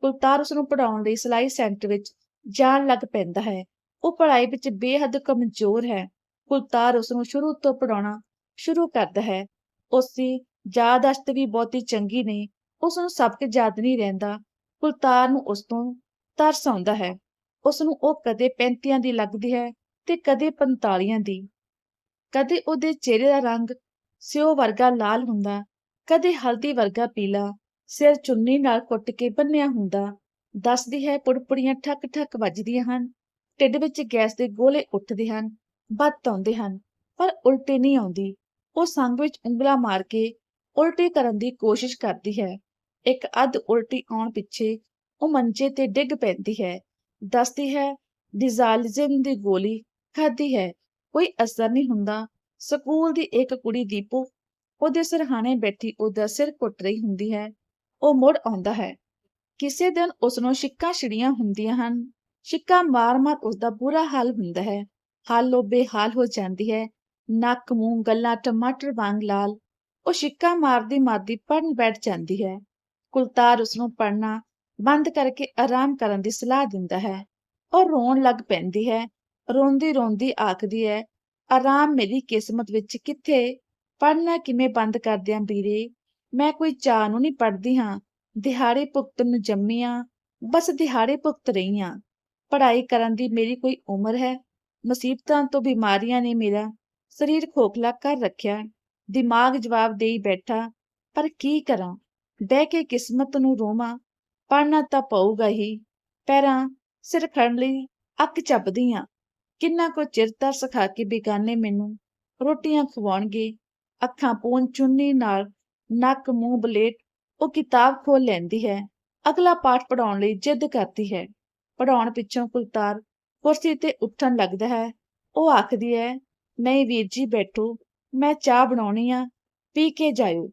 ਗੁਲਤਾਰ ਉਸ ਨੂੰ ਪੜਾਉਣ ਲਈ ਸਿਲਾਈ ਸੈਂਟਰ ਵਿੱਚ ਜਾਣ ਲੱਗ ਪੈਂਦਾ ਹੈ। ਉਹ ਪੜਾਈ ਵਿੱਚ ਬੇਹੱਦ ਕਮਜ਼ੋਰ ਹੈ। ਗੁਲਤਾਰ ਉਸ ਨੂੰ ਸ਼ੁਰੂ ਤੋਂ ਪੜਾਉਣਾ ਸ਼ੁਰੂ ਕਰਦਾ ਹੈ। ਉਸ ਦੀ ਯਾਦਾਸ਼ਤ ਵੀ ਬਹੁਤੀ ਚੰਗੀ ਨਹੀਂ ਉਸ ਨੂੰ ਸਬਕ ਯਾਦ ਨਹੀਂ ਰਹਿੰਦਾ। ਕੁਲਤਾਰ ਨੂੰ ਉਸ ਤੋਂ ਤਰਸ ਆਉਂਦਾ ਹੈ। ਉਸ ਨੂੰ ਉਹ ਕਦੇ 35 ਦੀ ਲੱਗਦੀ ਹੈ ਤੇ ਕਦੇ 45 ਦੀ। ਕਦੇ ਉਹਦੇ ਚਿਹਰੇ ਦਾ ਰੰਗ ਸਿਓ ਵਰਗਾ ਲਾਲ ਹੁੰਦਾ, ਕਦੇ ਹਲਦੀ ਵਰਗਾ ਪੀਲਾ, ਸਿਰ ਚੁੰਨੀ ਨਾਲ ਕੁੱਟ ਕੇ ਬੰਨਿਆ ਹੁੰਦਾ। ਦੱਸਦੀ ਹੈ ਪੁੜਪੁੜੀਆਂ ਠੱਕ ਠੱਕ ਵੱਜਦੀਆਂ ਹਨ, ਢਿੱਡ ਵਿੱਚ ਗੈਸ ਦੇ ਗੋਲੇ ਉੱਠਦੇ ਹਨ ਬੱਤ ਆਉਂਦੇ ਹਨ, ਪਰ ਉਲਟੀ ਨਹੀਂ ਆਉਂਦੀ। ਉਹ ਸੰਗ ਵਿੱਚ ਉਂਗਲਾ ਮਾਰ ਕੇ ਉਲਟੀ ਕਰਨ ਦੀ ਕੋਸ਼ਿਸ਼ ਕਰਦੀ ਹੈ। ਇੱਕ ਅੱਧ ਉਲਟੀ ਆਉਣ ਪਿੱਛੇ ਉਹ ਮੰਜੇ ਤੇ ਡਿੱਗ ਪੈਂਦੀ ਹੈ। ਦੱਸਦੀ ਹੈ ਡਿਜ਼ਾਲਿਜ਼ਮ ਦੀ ਗੋਲੀ ਖਾਧੀ ਹੈ। ਕੋਈ ਅਸਰ ਨਹੀਂ ਹੁੰਦਾ। ਸਕੂਲ ਦੀ ਇੱਕ ਕੁੜੀ ਦੀਪੂ, ਉਹਦੇ ਸਿਰਹਾਣੇ ਬੈਠੀ ਉਹਦਾ ਸਿਰ ਕੁੱਟ ਰਹੀ ਹੁੰਦੀ ਹੈ। ਉਹ ਮੁੜ ਆਉਂਦਾ ਹੈ। ਕਿਸੇ ਦਿਨ ਉਸ ਨੂੰ ਛਿੱਕਾਂ ਛਿੜੀਆਂ ਹੁੰਦੀਆਂ ਹਨ। ਛਿੱਕਾਂ ਮਾਰ-ਮਾਰ ਉਸ ਦਾ ਬੁਰਾ ਹਾਲ ਹੁੰਦਾ ਹੈ। ਹਾਲ ਉਹ ਬੇਹਾਲ ਹੋ ਜਾਂਦੀ ਹੈ। ਨੱਕ ਮੂੰਹ ਗੱਲਾਂ ਟਮਾਟਰ ਵਾਂਗ ਲਾਲ। ਉਹ ਛਿੱਕਾਂ ਮਾਰਦੀ ਮਾਰਦੀ ਪੜਨ ਬੈਠ ਜਾਂਦੀ ਹੈ। ਕੁਲਤਾਰ ਉਸ ਨੂੰ ਪੜਨਾ ਬੰਦ ਕਰਕੇ ਆਰਾਮ ਕਰਨ ਦੀ ਸਲਾਹ ਦਿੰਦਾ ਹੈ। ਉਹ ਰੋਣ ਲੱਗ ਪੈਂਦੀ ਹੈ। ਰੋਂਦੀ ਰੋਂਦੀ ਆਖਦੀ ਹੈ, ਆਰਾਮ ਮੇਰੀ ਕਿਸਮਤ ਵਿੱਚ ਕਿੱਥੇ? ਪੜਨਾ ਕਿਵੇਂ ਬੰਦ ਕਰ ਦਿਆਂ ਵੀਰੇ? ਮੈਂ ਕੋਈ ਚਾਹ ਨੂੰ ਨਹੀਂ ਪੜਦੀ ਹਾਂ। ਦਿਹਾੜੇ ਭੁਗਤ ਨੂੰ ਜੰਮੀ ਆਂ। ਬਸ ਦਿਹਾੜੇ ਭੁਗਤ ਰਹੀ ਹਾਂ ਪੜ੍ਹਾਈ ਕਰਨ ਦੀ ਮੇਰੀ ਕੋਈ ਉਮਰ ਹੈ। ਮੁਸੀਬਤਾਂ ਤੋਂ ਬਿਮਾਰੀਆਂ ਨੇ ਮੇਰਾ। ਸਰੀਰ ਖੋਖਲਾ ਕਰ ਰੱਖਿਆ, ਦਿਮਾਗ ਜਵਾਬ ਦੇਈ ਬੈਠਾ, ਪਰ ਕੀ ਕਰਾਂ? ਡਹਿ ਕੇ ਕਿਸਮਤ ਨੂੰ ਰੋਵਾਂ ਪੜਨਾ ਤਾਂ ਪਊਗਾ ਹੀ, ਪੈਰਾਂ ਸਿਰ ਖੜਨ ਲਈ ਅੱਕ ਚੱਪਦੀ ਆਂ। ਕਿੰਨਾ ਕੋ ਚਿਰ ਤਰਸ ਸਿਖਾ ਕੇ ਬੇਗਾਨੇ ਮੈਨੂੰ, ਰੋਟੀਆਂ ਖਵਾਉਣਗੇ, ਅੱਖਾਂ ਪੂੰਝ ਚੁੰਨੀ ਨਾਲ ਨੱਕ ਮੂੰਹ ਬਲੇਟ, ਉਹ ਕਿਤਾਬ ਖੋਲ ਲੈਂਦੀ ਹੈ, ਅਗਲਾ ਪਾਠ ਪੜਾਉਣ ਲਈ ਜਿੱਦ ਕਰਦੀ ਹੈ। ਪੜਾਉਣ ਪਿੱਛੋਂ ਕੁਲਤਾਰ ਕੁਰਸੀ ਤੇ ਉੱਠਣ ਲੱਗਦਾ ਹੈ, ਉਹ ਆਖਦੀ ਹੈ ਨਹੀਂ ਵੀਰ ਜੀ ਬੈਠੋ, ਮੈਂ ਚਾਹ ਬਣਾਉਣੀ ਆ, ਪੀ ਕੇ ਜਾਇਓ।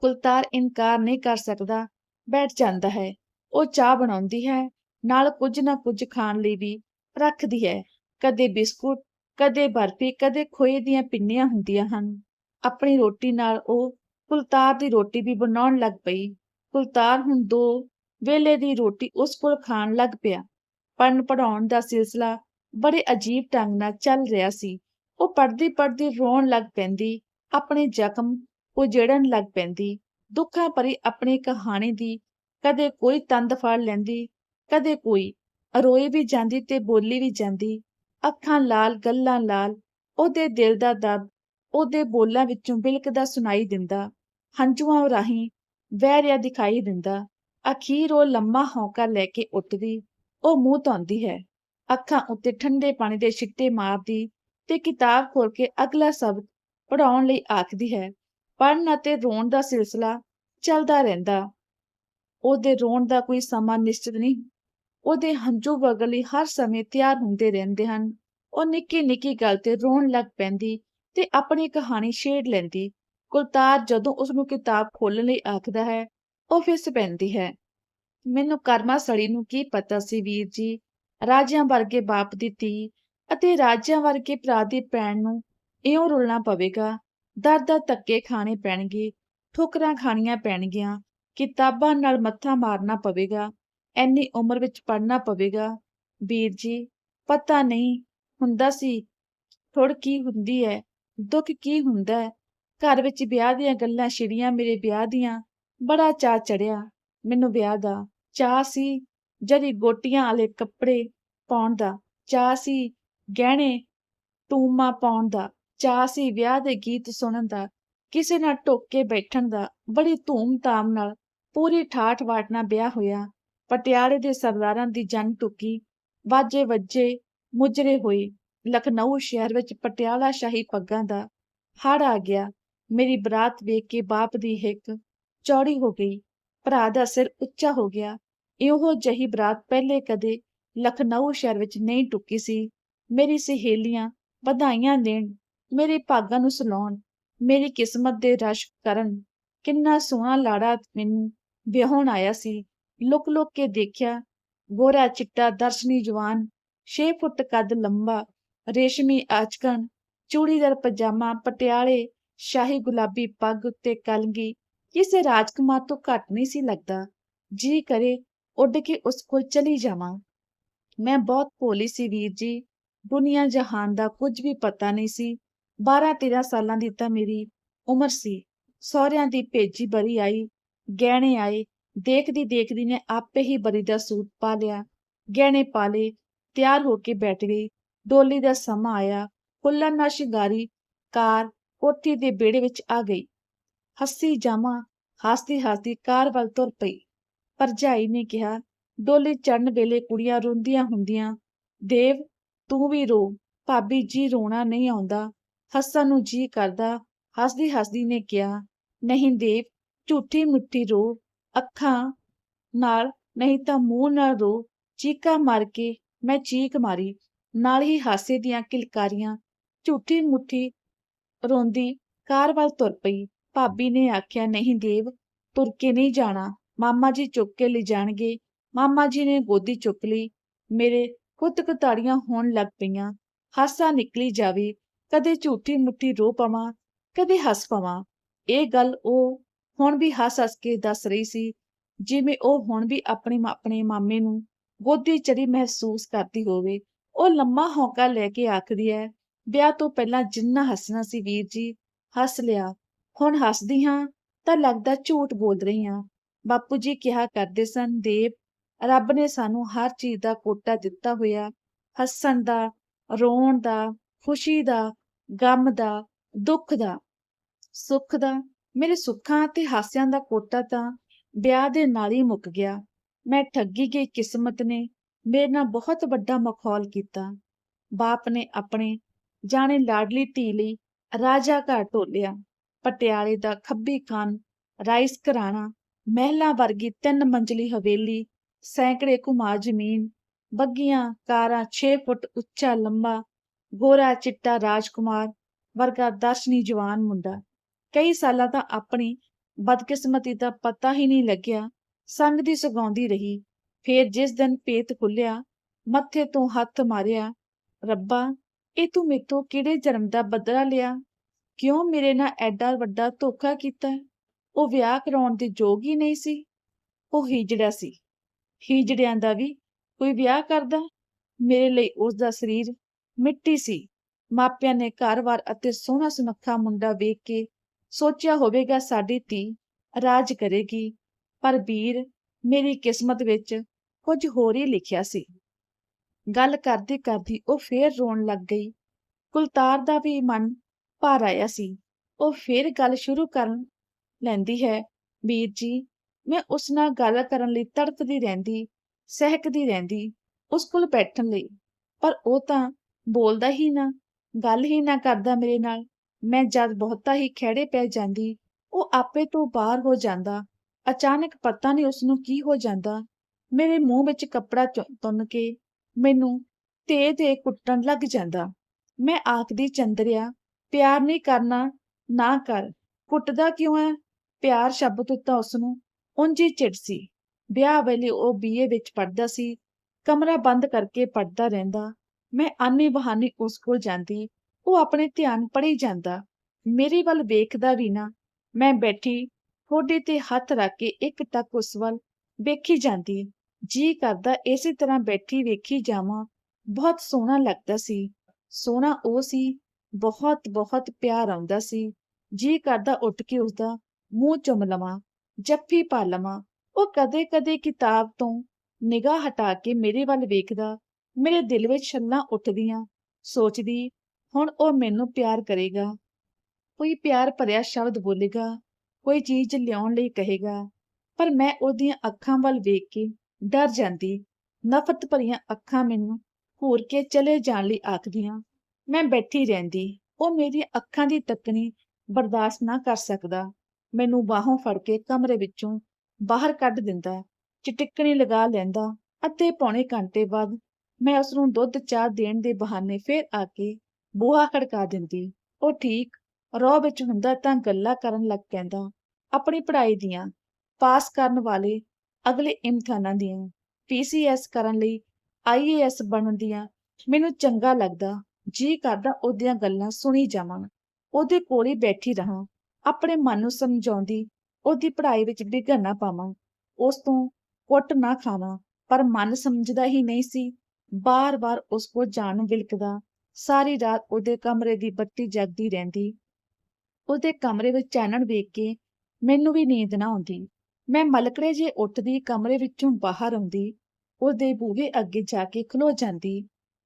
ਕੁਲਤਾਰ ਇਨਕਾਰ ਨਹੀਂ ਕਰ ਸਕਦਾ, ਬੈਠ ਜਾਂਦਾ ਹੈ। ਉਹ ਚਾਹ ਬਣਾਉਂਦੀ ਹੈ, ਨਾਲ ਕੁਝ ਨਾ ਕੁਝ ਖਾਣ ਲਈ ਵੀ ਰੱਖਦੀ ਹੈ। ਕਦੇ ਬਿਸਕੁਟ, ਕਦੇ ਬਰਫੀ, ਕਦੇ ਖੋਏ ਦੀਆਂ ਪਿੰਨੀਆਂ ਹੁੰਦੀਆਂ ਹਨ। ਆਪਣੀ ਰੋਟੀ ਨਾਲ ਉਹ ਕੁਲਤਾਰ ਦੀ ਰੋਟੀ ਵੀ ਬਣਾਉਣ ਲੱਗ ਪਈ। ਕੁਲਤਾਰ ਹੁਣ ਦੋ ਵੇਲੇ ਦੀ ਰੋਟੀ ਉਸ ਕੋਲ ਖਾਣ ਲੱਗ ਪਿਆ। ਪੜਨ ਪੜਾਉਣ ਦਾ ਸਿਲਸਿਲਾ ਬੜੇ ਅਜੀਬ ਢੰਗ ਨਾਲ ਚੱਲ ਰਿਹਾ ਸੀ। ਉਹ ਪੜਦੀ ਪੜਦੀ ਰੋਣ ਲੱਗ ਪੈਂਦੀ, ਆਪਣੇ ਜ਼ਖਮ ਉਜੜਨ ਲੱਗ ਪੈਂਦੀ, ਦੁੱਖਾਂ ਭਰੀ ਆਪਣੀ ਕਹਾਣੀ ਦੀ ਕਦੇ ਕੋਈ ਤੰਦ ਫੜ ਲੈਂਦੀ, ਕਦੇ ਕੋਈ ਅਰੋਈ ਵੀ ਜਾਂਦੀ ਤੇ ਬੋਲੀ ਵੀ ਜਾਂਦੀ, ਅੱਖਾਂ ਲਾਲ, ਗੱਲਾਂ ਲਾਲ, ਉਹਦੇ ਦਿਲ ਦਾ ਦਰਦ, ਉਹਦੇ ਬੋਲਾਂ ਵਿੱਚੋਂ ਬਿਲਕਦਾ ਸੁਣਾਈ ਦਿੰਦਾ, ਹੰਝੂਆਂ ਰਾਹੀਂ ਵਹਿ ਰਿਹਾ ਦਿਖਾਈ ਦਿੰਦਾ, ਅਖੀਰ ਉਹ ਲੰਮਾ ਹੌਂਕਾ ਲੈ ਕੇ ਉੱਠਦੀ, ਉਹ ਮੂੰਹ ਧੋਂਦੀ ਹੈ, ਅੱਖਾਂ ਉੱਤੇ ਠੰਡੇ ਪਾਣੀ ਦੇ ਛਿੱਟੇ ਮਾਰਦੀ ਤੇ ਕਿਤਾਬ ਖੋਲ ਕੇ ਅਗਲਾ ਸ਼ਬਦ ਪੜਾਉਣ ਲਈ ਆਖਦੀ ਹੈ। ਪੜਨ ਅਤੇ ਰੋਣ ਦਾ ਸਿਲਸਿਲਾ ਚੱਲਦਾ ਰਹਿੰਦਾ। ਉਹਦੇ ਰੋਣ ਦਾ ਕੋਈ ਸਮਾਂ ਨਿਸ਼ਚਿਤ ਨਹੀਂ। ਉਹਦੇ ਹੰਝੂ ਵਗਣ ਲਈ ਹਰ ਸਮੇਂ ਤਿਆਰ ਹੁੰਦੇ ਰਹਿੰਦੇ ਹਨ। ਉਹ ਨਿੱਕੀ ਨਿੱਕੀ ਗੱਲ ਤੇ ਰੋਣ ਲੱਗ ਪੈਂਦੀ ਤੇ ਆਪਣੀ ਕਹਾਣੀ ਛੇੜ ਲੈਂਦੀ। ਕੁਲਤਾਰ ਜਦੋਂ ਉਸ ਨੂੰ ਕਿਤਾਬ ਖੋਲਣ ਲਈ ਆਖਦਾ ਹੈ, ਉਹ ਫਿਸ ਪੈਂਦੀ ਹੈ। ਮੈਨੂੰ ਕਰਮਾ ਸੜੀ ਨੂੰ ਕੀ ਪਤਾ ਸੀ ਵੀਰ ਜੀ? ਰਾਜਿਆਂ ਵਰਗੇ ਬਾਪ ਦੀ ਧੀ ਅਤੇ ਰਾਜਿਆਂ ਵਰਗੇ ਭਰਾ ਦੀ ਪੈਣ ਨੂੰ ਇਉਂ ਰੁਲਣਾ ਪਵੇਗਾ। ਦਰ ਦਰ ਧੱਕੇ ਖਾਣੇ ਪੈਣਗੇ, ਠੋਕਰਾਂ ਖਾਣੀਆਂ ਪੈਣਗੀਆਂ, ਕਿਤਾਬਾਂ ਨਾਲ ਮੱਥਾ ਮਾਰਨਾ ਪਵੇਗਾ ਐਨੀ ਉਮਰ ਵਿੱਚ ਪੜਨਾ ਪਵੇਗਾ। ਵੀਰ ਜੀ, ਪਤਾ ਨਹੀਂ ਹੁੰਦਾ ਸੀ ਥੋੜ ਕੀ ਹੁੰਦੀ ਹੈ ਦੁੱਖ ਕੀ ਹੁੰਦਾ ਹੈ ਘਰ ਵਿੱਚ ਵਿਆਹ ਦੀਆਂ ਗੱਲਾਂ ਛਿੜੀਆਂ ਮੇਰੇ ਵਿਆਹ ਦੀਆਂ, ਬੜਾ ਚਾਅ ਚੜਿਆ। ਮੈਨੂੰ ਵਿਆਹ ਦਾ ਚਾਅ ਸੀ ਜਦੀ ਗੋਟੀਆਂ ਵਾਲੇ ਕੱਪੜੇ ਪਾਉਣ ਦਾ ਚਾਅ ਸੀ ਗਹਿਣੇ ਟੂਮਾ ਪਾਉਣ ਦਾ ਚਾਅ ਸੀ ਵਿਆਹ ਦੇ ਗੀਤ ਸੁਣਨ ਦਾ, ਕਿਸੇ ਨਾਲ ਟੋਕ ਕੇ ਬੈਠਣ ਦਾ, ਬੜੀ ਧੂਮ-ਧਾਮ ਨਾਲ ਪੂਰੀ ਠਾਠ ਬਾਠ ਵਿਆਹ ਹੋਇਆ। ਪਟਿਆਲੇ ਦੇ ਸਰਦਾਰਾਂ ਦੀ ਜੰਗ ਟੁੱਕੀ, ਵਾਜੇ ਵੱਜੇ ਮੁਜਰੇ ਹੋਏ। ਲਖਨਊ ਸ਼ਹਿਰ ਵਿੱਚ ਪਟਿਆਲਾ ਸ਼ਾਹੀ ਪੱਗਾਂ ਦਾ ਹੜ ਆ ਗਿਆ। ਮੇਰੀ ਬਰਾਤ ਵੇਖ ਕੇ ਬਾਪ ਦੀ ਹਿੱਕ ਚੌੜੀ ਹੋ ਗਈ। ਭਰਾ ਦਾ ਸਿਰ ਉੱਚਾ ਹੋ ਗਿਆ। ਇਹੋ ਜਹੀ ਬਰਾਤ ਪਹਿਲੇ ਕਦੇ ਲਖਨਊ ਸ਼ਹਿਰ ਵਿੱਚ ਨਹੀਂ ਟੁੱਕੀ ਸੀ। ਮੇਰੀ ਸਹੇਲੀਆਂ ਵਧਾਈਆਂ ਦੇਣ, ਮੇਰੇ ਭਾਗਾਂ ਨੂੰ ਸੁਲਾਉਣ ਮੇਰੀ ਕਿਸਮਤ ਦੇ ਰਸ਼ ਕਰਨ। ਕਿੰਨਾ ਸੋਹਣਾ ਲਾੜਾ ਮੈਨੂੰ ਵਿਆਹਣ ਆਇਆ ਸੀ। ਲੁਕ ਲੁਕ ਕੇ ਦੇਖਿਆ, ਗੋਰਾ ਚਿੱਟਾ ਦਰਸ਼ਨੀ ਜਵਾਨ 6 ਫੁੱਟ ਕੱਦ ਲੰਬਾ, ਰੇਸ਼ਮੀ ਆਚਕਣ, ਚੂੜੀਦਾਰ ਪਜਾਮਾ, ਪਟਿਆਲੇ ਸ਼ਾਹੀ ਗੁਲਾਬੀ ਪੱਗ ਉੱਤੇ ਕਲਗੀ। ਕਿਸੇ ਰਾਜਕੁਮਾਰ ਤੋਂ ਘੱਟ ਨਹੀਂ ਸੀ ਲੱਗਦਾ। ਜੀ ਕਰੇ ਉੱਡ ਕੇ ਉਸ ਕੋਲ ਚਲੀ ਜਾਵਾਂ। ਮੈਂ ਬਹੁਤ ਭੋਲੀ ਸੀ ਵੀਰ ਜੀ। ਦੁਨੀਆ ਜਹਾਨ ਦਾ ਕੁਝ ਵੀ ਪਤਾ ਨਹੀਂ ਸੀ। 12-13 ਸਾਲਾਂ ਦੀ ਤਾਂ ਮੇਰੀ ਉਮਰ ਸੀ। ਸਹੁਰਿਆਂ ਦੀ ਭੇਜੀ ਬਰੀ ਆਈ, ਗਹਿਣੇ ਆਏ, ਦੇਖਦੀ ਦੇਖਦੀ ਨੇ ਆਪੇ ਹੀ ਬਰੀ ਦਾ ਸੂਟ ਪਾ ਲਿਆ। ਗਹਿਣੇ ਪਾ ਲਏ, ਤਿਆਰ ਹੋ ਕੇ ਬੈਠ ਗਈ। ਡੋਲੀ ਦਾ ਸਮਾਂ ਆਇਆ। ਫੁੱਲਾਂ ਨਾਲ ਸ਼ਿੰਗਾਰੀ, ਕਾਰ, ਕੋਠੀ ਦੇ ਵਿਹੜੇ ਵਿੱਚ ਆ ਗਈ। ਹੱਸੀ ਜਾਮਾ ਹੱਸਦੀ ਹੱਸਦੀ ਕਾਰ ਵੱਲ ਤੁਰ ਪਈ। ਭਰਜਾਈ ਨੇ ਕਿਹਾ, ਡੋਲੀ ਚੜਨ ਵੇਲੇ ਕੁੜੀਆਂ ਰੋਂਦੀਆਂ ਹੁੰਦੀਆਂ। ਦੇਵ ਤੂੰ ਵੀ ਰੋ, ਭਾਬੀ ਜੀ ਰੋਣਾ ਨਹੀਂ ਆਉਂਦਾ। ਹੱਸਣ ਨੂੰ ਜੀ ਕਰਦਾ, ਹੱਸਦੀ ਹੱਸਦੀ ਨੇ ਕਿਹਾ, ਨਹੀਂ ਦੇਵ ਝੂਠੀ ਮੁੱਠੀ ਰੋ, ਅੱਖਾਂ ਨਾਲ ਨਹੀਂ ਤਾਂ ਮੂੰਹ ਨਾਲ ਰੋ, ਚੀਕਾਂ ਮਾਰ ਕੇ ਮੈਂ ਚੀਕ ਮਾਰੀ, ਨਾਲ ਹੀ ਹਾਸੇ ਦੀਆਂ ਕਿਲਕਾਰੀਆਂ, ਝੂਠੀ ਮੁੱਠੀ ਰੋਂਦੀ ਕਾਰ ਵੱਲ ਤੁਰ ਪਈ, ਭਾਬੀ ਨੇ ਆਖਿਆ, ਨਹੀਂ ਦੇਵ ਤੁਰ ਕੇ ਨਹੀਂ ਜਾਣਾ, ਮਾਮਾ ਜੀ ਚੁੱਕ ਕੇ ਲੈ ਜਾਣਗੇ ਮਾਮਾ ਜੀ ਨੇ ਗੋਦੀ ਚੁੱਕ ਲਈ, ਮੇਰੇ ਕੁੱਤ ਕੁਤਾੜੀਆਂ ਹੋਣ ਲੱਗ ਪਈਆਂ। ਹਾਸਾ ਨਿਕਲੀ ਜਾਵੇ, ਕਦੇ ਝੂਠੀ ਮੁੱਠੀ ਰੋ ਪਵਾਂ, ਕਦੇ ਹੱਸ ਪਵਾਂ। ਇਹ ਗੱਲ ਉਹ ਹੁਣ ਵੀ ਹੱਸ ਹੱਸ ਕੇ ਦੱਸ ਰਹੀ ਸੀ, ਜਿਵੇਂ ਉਹ ਹੁਣ ਵੀ ਆਪਣੇ ਆਪਣੇ ਮਾਮੇ ਨੂੰ ਗੋਦੀ ਚੜੀ ਮਹਿਸੂਸ ਕਰਦੀ ਹੋਵੇ। ਉਹ ਲੰਮਾ ਹੌਂਕਾ ਲੈ ਕੇ ਆਖਦੀ ਹੈ, ਵਿਆਹ ਤੋਂ ਪਹਿਲਾਂ ਜਿੰਨਾ ਹੱਸਣਾ ਸੀ ਵੀਰ ਜੀ, ਹੱਸ ਲਿਆ। ਹੁਣ ਹੱਸਦੀ ਹਾਂ ਤਾਂ ਲੱਗਦਾ ਝੂਠ ਬੋਲ ਰਹੀ ਹਾਂ। ਬਾਪੂ ਜੀ ਕਿਹਾ ਕਰਦੇ ਸਨ, ਦੇਵ ਰੱਬ ਨੇ ਸਾਨੂੰ ਹਰ ਚੀਜ਼ ਦਾ ਕੋਟਾ ਦਿੱਤਾ ਹੋਇਆ, ਹੱਸਣ ਦਾ, ਰੋਣ ਦਾ, ਖੁਸ਼ੀ ਦਾ, ਗਮ ਦਾ, ਦੁੱਖ ਦਾ। ਸੁੱਖ ਦਾ, ਮੇਰੇ ਸੁੱਖਾਂ ਤੇ ਹਾਸਿਆਂ ਦਾ ਕੋਟਾ ਤਾਂ ਵਿਆਹ ਦੇ ਨਾਲ ਹੀ ਮੁੱਕ ਗਿਆ। ਮੈਂ ਠੱਗੀ ਗਈ ਕਿਸਮਤ ਨੇ ਮੇਰੇ ਨਾਲ ਬਹੁਤ ਵੱਡਾ ਮਖੌਲ ਕੀਤਾ। ਬਾਪ ਨੇ ਆਪਣੇ ਜਾਣੇ ਲਾਡਲੀ ਧੀ ਲਈ ਰਾਜਾ ਘਰ ਢੋਲਿਆ, ਪਟਿਆਲੇ ਦਾ ਖੱਬੀ ਖਾਨ ਰਾਈਸ ਘਰਾਣਾ, ਮਹਿਲਾ ਵਰਗੀ ਤਿੰਨ ਮੰਜ਼ਲੀ ਹਵੇਲੀ ਸੈਂਕੜੇ ਘੁਮਾ ਜ਼ਮੀਨ, ਬੱਗੀਆਂ, ਕਾਰਾਂ 6 ਫੁੱਟ ਉੱਚਾ ਲੰਬਾ ਗੋਰਾ ਚਿੱਟਾ ਰਾਜਕੁਮਾਰ ਵਰਗਾ ਦਰਸ਼ਨੀ ਜਵਾਨ ਮੁੰਡਾ। ਕਈ ਸਾਲਾਂ ਤਾਂ ਆਪਣੀ ਬਦਕਿਸਮਤੀ ਦਾ ਪਤਾ ਹੀ ਨਹੀਂ ਲੱਗਿਆ, ਸੰਗ ਦੀ ਸਗਾਉਂਦੀ ਰਹੀ। ਫੇਰ ਜਿਸ ਦਿਨ ਪੇਤ ਖੁੱਲਿਆ ਮੱਥੇ ਤੋਂ ਹੱਥ ਮਾਰਿਆ, ਰੱਬਾ, ਇਹ ਤੂੰ ਮੇਤੋਂ ਕਿਹੜੇ ਜਨਮ ਦਾ ਬਦਲਾ ਲਿਆ? ਕਿਉਂ ਮੇਰੇ ਨਾਲ ਐਡਾ ਵੱਡਾ ਧੋਖਾ ਕੀਤਾ? ਉਹ ਵਿਆਹ ਕਰਾਉਣ ਦੇ ਯੋਗ ਹੀ ਨਹੀਂ ਸੀ। ਉਹ ਹੀਜੜਾ ਸੀ। ਹੀਜੜਿਆਂ ਦਾ ਵੀ, ਕੋਈ ਵਿਆਹ ਕਰਦਾ? ਮੇਰੇ ਲਈ ਉਸ ਦਾ ਸਰੀਰ ਮਿੱਟੀ ਸੀ। ਮਾਪਿਆਂ ਨੇ ਘਰ ਵਾਰ ਅਤੇ ਸੋਹਣਾ ਸੁਨੱਖਾ ਮੁੰਡਾ ਵੇਖ ਕੇ ਸੋਚਿਆ ਹੋਵੇਗਾ ਸਾਡੀ ਧੀ ਰਾਜ ਕਰੇਗੀ, ਪਰ ਵੀਰ ਮੇਰੀ ਕਿਸਮਤ ਵਿੱਚ ਕੁਝ ਹੋਰ ਹੀ ਲਿਖਿਆ ਸੀ। ਗੱਲ ਕਰਦੀ ਕਰਦੀ ਉਹ ਫੇਰ ਰੋਣ ਲੱਗ ਗਈ। ਕੁਲਤਾਰ ਦਾ ਵੀ ਮਨ ਭਰ ਆਇਆ ਸੀ। ਉਹ ਫੇਰ ਗੱਲ ਸ਼ੁਰੂ ਕਰਨ ਲੈਂਦੀ ਹੈ, ਵੀਰ ਜੀ ਮੈਂ ਉਸ ਨਾਲ ਗੱਲ ਕਰਨ ਲਈ ਤੜਪਦੀ ਰਹਿੰਦੀ, ਸਹਿਕਦੀ ਰਹਿੰਦੀ, ਉਸ ਕੋਲ ਬੈਠਣ ਲਈ। ਪਰ ਉਹ ਤਾਂ ਬੋਲਦਾ ਹੀ ਨਾ, ਗੱਲ ਹੀ ਨਾ ਕਰਦਾ ਮੇਰੇ ਨਾਲ। ਮੈਂ ਜਦ ਬਹੁਤਾ ਹੀ ਖਹਿੜੇ ਪੈ ਜਾਂਦੀ, ਉਹ ਆਪੇ ਤੋਂ ਬਾਹਰ ਹੋ ਜਾਂਦਾ। ਅਚਾਨਕ ਪਤਾ ਨਹੀਂ ਉਸ ਨੂੰ ਕੀ ਹੋ ਜਾਂਦਾ। ਮੇਰੇ ਮੂੰਹ ਵਿੱਚ ਕੱਪੜਾ ਚੁ- ਤੁੰਨ ਕੇ ਮੈਨੂੰ ਤੇ ਤੇ ਕੁੱਟਣ ਲੱਗ ਜਾਂਦਾ। ਮੈਂ ਆਖਦੀ, ਚੰਦਰਿਆ, ਪਿਆਰ ਨਹੀਂ ਕਰਨਾ, ਨਾ ਕਰ। ਕੁੱਟਦਾ ਕਿਉਂ ਹੈ ਪਿਆਰ ਸ਼ਬਦ ਉੱਤਾ ਉਸ ਨੂੰ ਉਂਝੀ ਚਿੜ ਸੀ। ਵਿਆਹ ਵੇਲੇ ਉਹ ਬੀਏ ਵਿੱਚ ਪੜ੍ਹਦਾ ਸੀ, ਕਮਰਾ ਬੰਦ ਕਰਕੇ ਪੜ੍ਹਦਾ ਰਹਿੰਦਾ। ਮੈਂ ਆਨੇ ਬਹਾਨੇ ਉਸ ਕੋਲ ਜਾਂਦੀ, ਉਹ ਆਪਣੇ ਧਿਆਨ ਪੜ੍ਹੀ ਜਾਂਦਾ। ਮੇਰੇ ਵੱਲ ਵੇਖਦਾ ਵੀ ਨਾ, ਮੈਂ ਬੈਠੀ ਠੋਡੇ ਤੇ ਹੱਥ ਰੱਖ ਕੇ ਇੱਕ ਤੱਕ ਉਸ ਵੱਲ ਵੇਖੀ ਜਾਂਦੀ। ਜੀ ਕਰਦਾ ਇਸੇ ਤਰ੍ਹਾਂ ਬੈਠੀ ਵੇਖੀ ਜਾਵਾਂ, ਬਹੁਤ ਸੋਹਣਾ ਲੱਗਦਾ ਸੀ। ਸੋਹਣਾ ਉਹ ਸੀ ਬਹੁਤ ਬਹੁਤ ਪਿਆਰ ਆਉਂਦਾ ਸੀ। ਜੀ ਕਰਦਾ ਉੱਠ ਕੇ ਉਸਦਾ ਮੂੰਹ ਚੁੰਮ ਲਵਾਂ। ਜੱਫੀ ਪਾ ਲਵਾਂ। ਉਹ ਕਦੇ-ਕਦੇ ਕਿਤਾਬ ਤੋਂ ਨਿਗਾਹ ਹਟਾ ਕੇ ਮੇਰੇ ਵੱਲ ਵੇਖਦਾ, ਮੇਰੇ ਦਿਲ ਵਿੱਚ ਛੱਲਾਂ ਉੱਠਦੀਆਂ, ਸੋਚਦੀ, ਹੁਣ ਉਹ ਮੈਨੂੰ ਪਿਆਰ ਕਰੇਗਾ। ਕੋਈ ਪਿਆਰ ਭਰਿਆ ਸ਼ਬਦ ਬੋਲੇਗਾ, ਕੋਈ ਚੀਜ਼ ਲਿਆਉਣ ਲਈ ਕਹੇਗਾ। ਪਰ ਮੈਂ ਉਹਦੀਆਂ ਅੱਖਾਂ ਵੱਲ ਵੇਖ ਕੇ ਡਰ ਜਾਂਦੀ। ਨਫ਼ਰਤ ਭਰੀਆਂ ਅੱਖਾਂ ਮੈਨੂੰ ਘੂਰ ਕੇ ਚਲੇ ਜਾਣ ਲਈ ਆਖਦੀਆਂ। ਮੈਂ ਬੈਠੀ ਰਹਿੰਦੀ। ਉਹ ਮੇਰੀਆਂ ਅੱਖਾਂ ਦੀ ਤੱਕਣੀ ਬਰਦਾਸ਼ਤ ਨਾ ਕਰ ਸਕਦਾ। ਮੈਨੂੰ ਬਾਹੋਂ ਫੜ ਕੇ ਕਮਰੇ ਵਿੱਚੋਂ ਬਾਹਰ ਕੱਢ ਦਿੰਦਾ ਚਟਿਕਣੀ ਲਗਾ ਲੈਂਦਾ ਅਤੇ ਪੌਣੇ ਘੰਟੇ ਬਾਅਦ ਮੈਂ ਉਸ ਨੂੰ ਦੁੱਧ ਚਾਹ ਦੇਣ ਦੇ ਬਹਾਨੇ ਫੇਰ ਆ ਕੇ ਬੂਹਾ ਖੜਕਾ ਦਿੰਦੀ। ਉਹ ਠੀਕ, ਰੋਹ ਵਿੱਚ ਹੁੰਦਾ ਤਾਂ ਗੱਲਾਂ ਕਰਨ ਲੱਗ ਪੈਂਦਾ। ਆਪਣੀ ਪੜ੍ਹਾਈ ਦੀਆਂ ਪਾਸ ਕਰਨ ਵਾਲੇ ਅਗਲੇ ਇਮਤਿਹਾਨਾਂ ਦੀਆਂ ਪੀਸੀਐਸ ਕਰਨ ਲਈ ਆਈਏਐਸ ਬਣਨ ਦੀਆਂ ਮੈਨੂੰ ਚੰਗਾ ਲੱਗਦਾ, ਜੀ ਕਰਦਾ ਉਹਦੀਆਂ ਗੱਲਾਂ ਸੁਣੀ ਜਾਵਾਂ, ਉਹਦੇ ਕੋਲ ਹੀ ਬੈਠੀ ਰਹਾਂ। ਆਪਣੇ ਮਨ ਨੂੰ ਸਮਝਾਉਂਦੀ, ਉਹਦੀ ਪੜ੍ਹਾਈ ਵਿੱਚ ਵਿਘਨ ਨਾ ਪਾਵਾਂ। ਉਸ ਤੋਂ ਕੁੱਟ ਨਾ ਖਾਵਾਂ, ਪਰ ਮਨ ਸਮਝਦਾ ਹੀ ਨਹੀਂ ਸੀ। ਬਾਰ-ਬਾਰ ਉਸ ਕੋਲ ਜਾਣ ਵਿਲਕਦਾ, ਸਾਰੀ ਰਾਤ ਉਹਦੇ ਕਮਰੇ ਦੀ ਬੱਤੀ ਜਗਦੀ ਰਹਿੰਦੀ। ਉਹਦੇ ਕਮਰੇ ਵਿੱਚ ਚਾਨਣ ਵੇਖ ਕੇ ਮੈਨੂੰ ਵੀ ਨੀਂਦ ਨਾ ਆਉਂਦੀ। ਮੈਂ ਮਲਕੜੇ ਜੇ ਉੱਠਦੀ, ਕਮਰੇ ਵਿੱਚੋਂ ਬਾਹਰ ਆਉਂਦੀ। ਉਹਦੇ ਬੂਹੇ ਅੱਗੇ ਜਾ ਕੇ ਖਲੋ ਜਾਂਦੀ।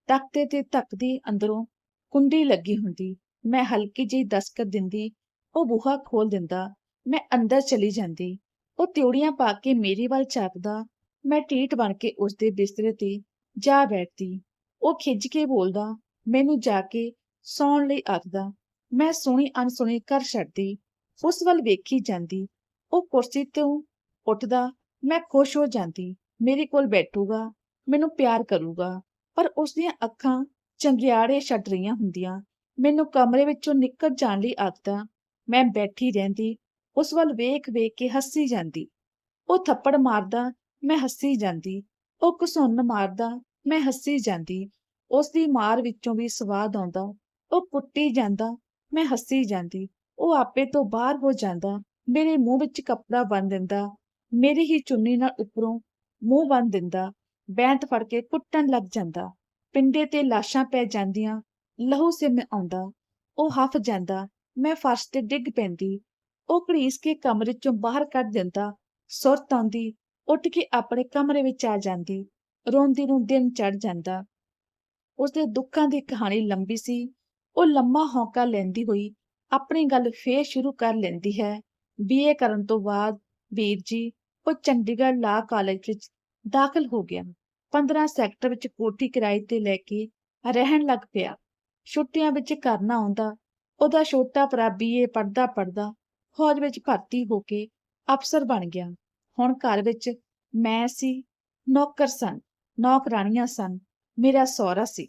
ਤਖਤੇ ਤੇ ਤੱਕਦੀ ਅੰਦਰੋਂ ਕੁੰਡੀ ਲੱਗੀ ਹੁੰਦੀ। ਮੈਂ ਹਲਕੀ ਜਿਹੀ ਦਸਕਤ ਦਿੰਦੀ ਉਹ ਬੂਹਾ ਖੋਲ ਦਿੰਦਾ, ਮੈਂ ਅੰਦਰ ਚਲੀ ਜਾਂਦੀ। ਉਹ ਤਿਉੜੀਆਂ ਪਾ ਕੇ ਮੇਰੇ ਵੱਲ ਝਾਕਦਾ। ਮੈਂ ਟੀਟ ਬਣ ਕੇ ਉਸਦੇ ਬਿਸਤਰੇ ਤੇ ਜਾ ਬੈਠਦੀ। ਉਹ ਖਿੱਝ ਕੇ ਬੋਲਦਾ, ਮੈਨੂੰ ਜਾ ਕੇ ਸੌਣ ਲਈ ਆਖਦਾ। ਮੈਂ ਸੁਣੀ ਅਣਸੁਣੀ ਕਰ ਛੱਡਦੀ। ਉਸ ਵੱਲ ਵੇਖੀ ਜਾਂਦੀ। ਉਹ ਕੁਰਸੀ ਤੋਂ ਉੱਠਦਾ। ਮੈਂ ਖੁਸ਼ ਹੋ ਜਾਂਦੀ। ਮੇਰੇ ਕੋਲ ਬੈਠੂਗਾ। ਮੈਨੂੰ ਪਿਆਰ ਕਰੂਗਾ। ਪਰ ਉਸ ਦੀਆਂ ਅੱਖਾਂ ਚੰਗਿਆੜੇ ਛੱਡ ਰਹੀਆਂ ਹੁੰਦੀਆਂ। ਮੈਨੂੰ ਕਮਰੇ ਵਿੱਚੋਂ ਨਿਕਲ ਜਾਣ ਲਈ ਆਖਦਾ ਮੈਂ ਬੈਠੀ ਰਹਿੰਦੀ, ਉਸ ਵੱਲ ਵੇਖ ਵੇਖ ਕੇ ਹੱਸੀ ਜਾਂਦੀ। ਉਹ ਥੱਪੜ ਮਾਰਦਾ, ਮੈਂ ਹੱਸੀ ਜਾਂਦੀ। ਉਹ ਘਸੁੰਨ ਮਾਰਦਾ, ਮੈਂ ਹੱਸੀ ਜਾਂਦੀ। ਉਸ ਦੀ ਮਾਰ ਵਿੱਚੋਂ ਵੀ ਸਵਾਦ ਆਉਂਦਾ। ਉਹ ਕੁੱਟੀ ਜਾਂਦਾ, ਮੈਂ ਹੱਸੀ ਜਾਂਦੀ। ਉਹ ਆਪੇ ਤੋਂ ਬਾਹਰ ਹੋ ਜਾਂਦਾ। ਮੇਰੇ ਮੂੰਹ ਵਿੱਚ ਕੱਪੜਾ ਬੰਨ ਦਿੰਦਾ। ਮੇਰੀ ਹੀ ਚੁੰਨੀ ਨਾਲ ਉੱਪਰੋਂ ਮੂੰਹ ਬੰਨ ਦਿੰਦਾ। ਬੈਂਤ ਫੜ ਕੇ ਕੁੱਟਣ ਲੱਗ ਜਾਂਦਾ। ਪਿੰਡੇ ਤੇ ਲਾਸ਼ਾਂ ਪੈ ਜਾਂਦੀਆਂ। ਲਹੂ ਸਿਮ ਆਉਂਦਾ। ਉਹ ਹਫ ਜਾਂਦਾ। ਮੈਂ ਫਰਸ਼ ਤੇ ਡਿੱਗ ਪੈਂਦੀ। ਉਹ ਘੜੀਸ ਕੇ ਕਮਰੇ ਚੋਂ ਬਾਹਰ ਕੱਢ ਦਿੰਦਾ। ਸੁਰਤ ਆਉਂਦੀ। ਉੱਠ ਕੇ ਆਪਣੇ ਕਮਰੇ ਵਿੱਚ ਆ ਜਾਂਦੀ। ਰੋਂਦੀ ਨੂੰ ਦਿਨ ਚੜ ਜਾਂਦਾ। ਉਸਦੇ ਦੁੱਖਾਂ ਦੀ ਕਹਾਣੀ ਲੰਬੀ ਸੀ। ਉਹ ਲੰਮਾ ਹੌਂਕਾ ਲੈਂਦੀ ਹੋਈ ਆਪਣੀ ਗੱਲ ਫੇਰ ਸ਼ੁਰੂ ਕਰ ਲੈਂਦੀ ਹੈ। ਬੀਏ ਕਰਨ ਤੋਂ ਬਾਅਦ ਵੀਰ ਜੀ, ਉਹ ਚੰਡੀਗੜ੍ਹ ਲਾ ਕਾਲਜ ਵਿੱਚ ਦਾਖਲ ਹੋ ਗਿਆ। 15 ਸੈਕਟਰ ਵਿੱਚ ਕੋਠੀ ਕਿਰਾਏ ਤੇ ਲੈ ਕੇ ਰਹਿਣ ਲੱਗ ਪਿਆ। ਛੁੱਟੀਆਂ ਵਿੱਚ ਕਰਨਾ ਆਉਂਦਾ ਉਹਦਾ ਛੋਟਾ ਭਰਾ ਬੀਏ ਪੜਦਾ ਪੜਦਾ ਫੌਜ ਵਿੱਚ ਭਰਤੀ ਹੋ ਕੇ ਅਫਸਰ ਬਣ ਗਿਆ। ਹੁਣ ਘਰ ਵਿੱਚ ਮੈਂ ਸੀ, ਨੌਕਰ ਸਨ, ਨੌਕਰਾਣੀਆਂ ਸਨ, ਮੇਰਾ ਸਹੁਰਾ ਸੀ।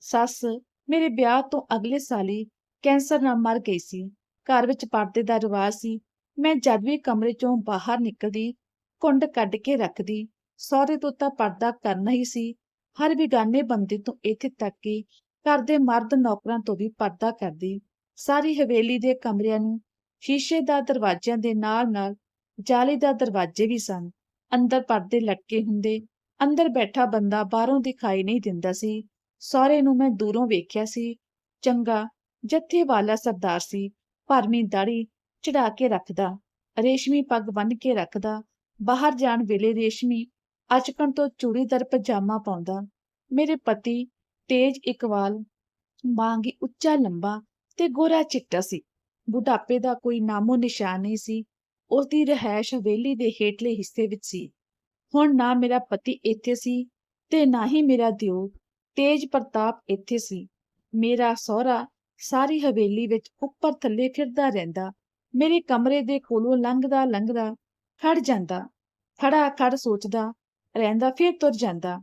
ਸੱਸ ਮੇਰੇ ਵਿਆਹ ਤੋਂ ਅਗਲੇ ਸਾਲ ਹੀ ਕੈਂਸਰ ਨਾਲ ਮਰ ਗਈ ਸੀ। ਘਰ ਵਿੱਚ ਪਰਦੇ ਦਾ ਰਿਵਾਜ ਸੀ, ਮੈਂ ਜਦ ਵੀ ਕਮਰੇ ਚੋਂ ਬਾਹਰ ਨਿਕਲਦੀ, ਕੁੰਡ ਕੱਢ ਕੇ ਰੱਖਦੀ, ਸਹੁਰੇ ਤੋਂ ਤਾਂ ਪਰਦਾ ਕਰਨਾ ਹੀ ਸੀ। ਹਰ ਬਿਗਾਨੇ ਬੰਦੇ ਤੋਂ ਇੱਥੇ ਤੱਕ ਕਿ ਘਰ ਦੇ ਮਰਦ ਨੌਕਰਾਂ ਤੋਂ ਵੀ ਪਰਦਾ ਕਰਦੀ। ਸਾਰੀ ਹਵੇਲੀ ਦੇ ਕਮਰਿਆਂ ਨੂੰ, ਸ਼ੀਸ਼ੇ ਦਾ ਦਰਵਾਜ਼ਿਆਂ ਦੇ ਨਾਲ-ਨਾਲ, ਜਾਲੀ ਦਾ ਦਰਵਾਜ਼ੇ ਵੀ ਸਨ। ਅੰਦਰ ਪਰਦੇ ਲਟਕੇ ਹੁੰਦੇ, ਅੰਦਰ ਬੈਠਾ ਬੰਦਾ ਬਾਹਰੋਂ ਦਿਖਾਈ ਨਹੀਂ ਦਿੰਦਾ ਸੀ। ਸਹੁਰੇ ਨੂੰ ਮੈਂ ਦੂਰੋਂ ਵੇਖਿਆ ਸੀ। ਚੰਗਾ ਜੱਥੇ ਵਾਲਾ ਸਰਦਾਰ ਸੀ। ਭਰਮੀ ਦਾੜੀ ਚੜਾ ਕੇ ਰੱਖਦਾ, ਰੇਸ਼ਮੀ ਪੱਗ ਬੰਨ੍ਹ ਕੇ ਰੱਖਦਾ, ਬਾਹਰ ਜਾਣ ਵੇਲੇ ਰੇਸ਼ਮੀ ਅਚਕਣ ਤੋਂ ਚੂੜੀਦਾਰ ਪਜਾਮਾ ਪਾਉਂਦਾ। ਮੇਰੇ ਪਤੀ ਤੇਜ ਇਕਵਾਲ ਵਾਂਗੀ ਉੱਚਾ ਲੰਬਾ ਤੇ ਗੋਰਾ ਚਿੱਟਾ ਸੀ। ਬੁਢਾਪੇ ਦਾ ਕੋਈ ਨਾਮੋ ਨਿਸ਼ਾਨ ਨਹੀਂ ਸੀ। ਉਸ ਦੀ ਰਹਿائش ਹਵੇਲੀ ਦੇ ਹੇਠਲੇ ਹਿੱਸੇ ਵਿੱਚ ਸੀ। ਹੁਣ ਨਾ ਮੇਰਾ ਪਤੀ ਇੱਥੇ ਸੀ ਤੇ ਨਾ ਹੀ ਮੇਰਾ ਦਿਓ ਤੇਜ ਪ੍ਰਤਾਪ ਇੱਥੇ ਸੀ। ਮੇਰਾ ਸਹੁਰਾ ਸਾਰੀ ਹਵੇਲੀ ਵਿੱਚ ਉੱਪਰ ਥੱਲੇ ਫਿਰਦਾ ਰਹਿੰਦਾ। ਮੇਰੇ ਕਮਰੇ ਦੇ ਕੋਲੋਂ ਲੰਘਦਾ ਲੰਘਦਾ ਖੜ ਜਾਂਦਾ। ਖੜਾ ਖੜ ਸੋਚਦਾ, ਰਹਿੰਦਾ ਫਿਰ ਤੁਰ ਜਾਂਦਾ।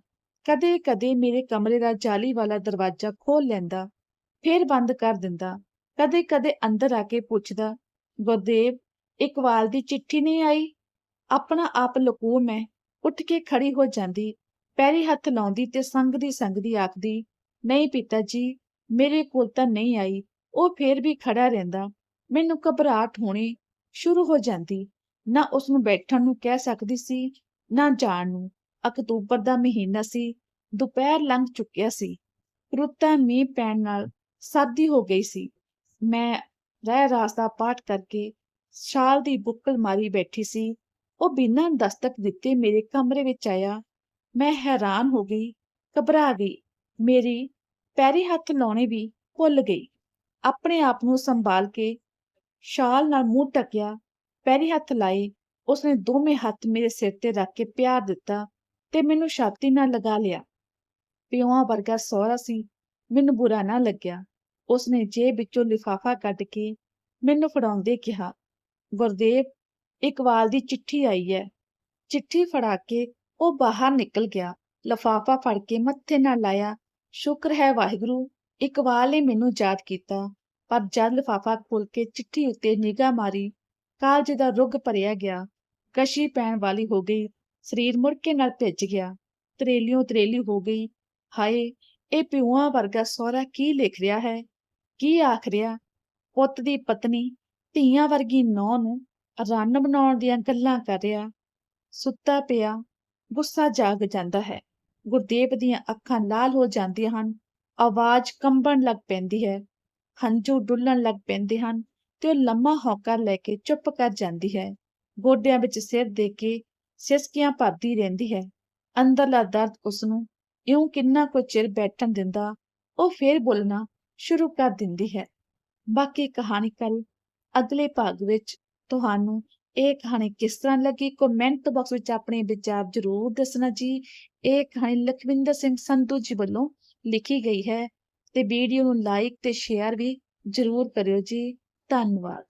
ਕਦੇ ਕਦੇ ਮੇਰੇ ਕਮਰੇ ਦਾ ਜਾਲੀ ਵਾਲਾ ਦਰਵਾਜ਼ਾ ਖੋਲ ਲੈਂਦਾ। ਫਿਰ ਬੰਦ ਕਰ ਦਿੰਦਾ। ਕਦੇ ਕਦੇ ਅੰਦਰ ਆ ਕੇ ਪੁੱਛਦਾ, ਗੁਰਦੇਵ ਇਕਵਾਲ ਦੀ ਚਿੱਠੀ ਨਹੀਂ ਆਈ? ਆਪਣਾ ਆਪ ਲਕੂ ਮੈਂ ਉੱਠ ਕੇ ਖੜੀ ਹੋ ਜਾਂਦੀ। ਪੈਰੀ ਹੱਥ ਲਾਉਂਦੀ ਤੇ ਸੰਗਦੀ ਸੰਗਦੀ ਆਖਦੀ, ਨਹੀਂ ਪਿਤਾ ਜੀ, ਮੇਰੇ ਕੋਲ ਤਾਂ ਨਹੀਂ ਆਈ। ਉਹ ਫੇਰ ਵੀ ਖੜਾ ਰਹਿੰਦਾ। ਮੈਨੂੰ ਘਬਰਾਹਟ ਹੋਣੀ ਸ਼ੁਰੂ ਹੋ ਜਾਂਦੀ। ਨਾ ਉਸ ਨੂੰ ਬੈਠਣ ਨੂੰ ਕਹਿ ਸਕਦੀ ਸੀ, ਨਾ ਜਾਣ ਨੂੰ। ਅਕਤੂਬਰ ਦਾ ਮਹੀਨਾ ਸੀ। ਦੁਪਹਿਰ ਲੰਘ ਚੁੱਕਿਆ ਸੀ। ਰੁੱਤਾਂ ਮੀਂਹ ਪੈਣ ਨਾਲ ਸਰਦੀ ਹੋ ਗਈ ਸੀ। ਮੈਂ ਰਹਿ ਰਾਸ ਦਾ ਪਾਠ ਕਰਕੇ ਸ਼ਾਲ ਦੀ ਬੁੱਕਲ ਮਾਰੀ ਬੈਠੀ ਸੀ। ਉਹ ਬਿਨਾਂ ਦਸਤਕ ਦਿੱਤੇ ਮੇਰੇ ਕਮਰੇ ਵਿੱਚ ਆਇਆ। ਮੈਂ ਹੈਰਾਨ ਹੋ ਗਈ, ਘਬਰਾ ਗਈ। ਮੇਰੀ ਪੈਰੀ ਹੱਥ ਲਾਉਣੇ ਵੀ ਭੁੱਲ ਗਈ। ਆਪਣੇ ਆਪ ਨੂੰ ਸੰਭਾਲ ਕੇ ਸ਼ਾਲ ਨਾਲ ਮੂੰਹ ਟਕਿਆ ਪੈਰੀ ਹੱਥ ਲਾਏ ਉਸਨੇ ਦੋਵੇਂ ਹੱਥ ਮੇਰੇ ਸਿਰ ਤੇ ਰੱਖ ਕੇ ਪਿਆਰ ਦਿੱਤਾ ਤੇ ਮੈਨੂੰ ਛਾਤੀ ਨਾਲ ਲਗਾ ਲਿਆ। ਪਿਓਆਂ ਵਰਗਾ ਸਹੁਰਾ ਸੀ, ਮੈਨੂੰ ਬੁਰਾ ਨਾ ਲੱਗਿਆ। ਉਸਨੇ ਜੇਬ ਵਿੱਚੋਂ ਲਿਫਾਫਾ ਕੱਢ ਕੇ ਮੈਨੂੰ ਫੜਾਉਂਦੇ ਕਿਹਾ ਗੁਰਦੇਵ ਇਕਵਾਲ ਦੀ ਚਿੱਠੀ ਆਈ ਹੈ ਚਿੱਠੀ ਫੜਾ ਕੇ ਉਹ ਬਾਹਰ ਨਿਕਲ ਗਿਆ। ਲਫਾਫਾ ਫੜ ਕੇ ਮੱਥੇ ਨਾਲ ਲਾਇਆ, ਸ਼ੁਕਰ ਹੈ ਵਾਹਿਗੁਰੂ ਇਕਵਾਲ ਨੇ ਮੈਨੂੰ ਯਾਦ ਕੀਤਾ। ਪਰ ਜਦ ਲਿਫਾਫਾ ਖੋਲ ਕੇ ਚਿੱਠੀ ਉੱਤੇ ਨਿਗਾਹ ਮਾਰੀ, ਕਾਲਜ ਦਾ ਰੁੱਗ ਭਰਿਆ ਗਿਆ। ਕਸ਼ੀ ਪੈਣ ਵਾਲੀ ਹੋ ਗਈ, ਸਰੀਰ ਮੁੜਕੇ ਨਾਲ ਭਿੱਜ ਗਿਆ। ਤਰੇਲੀਓ ਤਰੇਲੀ ਹੋ ਗਈ, ਹਾਏ, ਇਹ ਪਿਉਆਂ ਵਰਗਾ ਸਹੁਰਾ ਕੀ ਲਿਖ ਰਿਹਾ ਹੈ? ਕੀ ਆਖ ਰਿਹਾ? ਪੁੱਤ ਦੀ ਪਤਨੀ ਧੀਆਂ ਵਰਗੀ ਨੌਂ ਨੂੰ ਰੰਨ ਬਣਾਉਣ ਦੀਆਂ ਗੱਲਾਂ ਕਰ ਰਿਹਾ। ਸੁੱਤਾ ਪਿਆ, ਗੁੱਸਾ ਜਾਗ ਜਾਂਦਾ ਹੈ। ਗੁਰਦੇਵ ਦੀਆਂ ਅੱਖਾਂ ਲਾਲ ਹੋ ਜਾਂਦੀਆਂ ਹਨ। ਆਵਾਜ਼ ਕੰਬਣ ਲੱਗ ਪੈਂਦੀ ਹੈ। ਹੰਝੂ ਡੁੱਲਣ ਲੱਗ ਪੈਂਦੇ ਹਨ ਤੇ ਉਹ ਲੰਮਾ ਹੌਕਾ ਲੈ ਕੇ ਚੁੱਪ ਕਰ ਜਾਂਦੀ ਹੈ। ਗੋਡਿਆਂ ਵਿੱਚ ਸਿਰ ਦੇ ਕੇ ਸਿਸਕੀਆਂ ਭਰਦੀ ਰਹਿੰਦੀ ਹੈ। ਅੰਦਰਲਾ ਦਰਦ ਉਸ ਨੂੰ ਇਉਂ ਕਿੰਨਾ ਕੁ ਚਿਰ ਬੈਠਣ ਦਿੰਦਾ, ਉਹ ਫੇਰ ਬੋਲਣਾ ਸ਼ੁਰੂ ਕਰ ਦਿੰਦੀ ਹੈ। ਬਾਕੀ ਕਹਾਣੀ ਕੱਲ ਅਗਲੇ ਭਾਗ ਵਿੱਚ ਤੁਹਾਨੂੰ ਇਹ ਕਹਾਣੀ ਕਿਸ ਤਰ੍ਹਾਂ ਲੱਗੀ ਕਮੈਂਟ ਬਾਕਸ ਵਿੱਚ ਆਪਣੇ ਵਿਚਾਰ ਜ਼ਰੂਰ ਦੱਸਣਾ ਜੀ। ਇਹ ਕਹਾਣੀ ਲਖਵਿੰਦਰ ਸਿੰਘ ਸੰਧੂ ਜੀ ਵੱਲੋਂ ਲਿਖੀ ਗਈ ਹੈ ਤੇ ਵੀਡੀਓ ਨੂੰ ਲਾਈਕ ਤੇ ਸ਼ੇਅਰ ਵੀ ਜ਼ਰੂਰ ਕਰਿਓ ਜੀ। ਧੰਨਵਾਦ।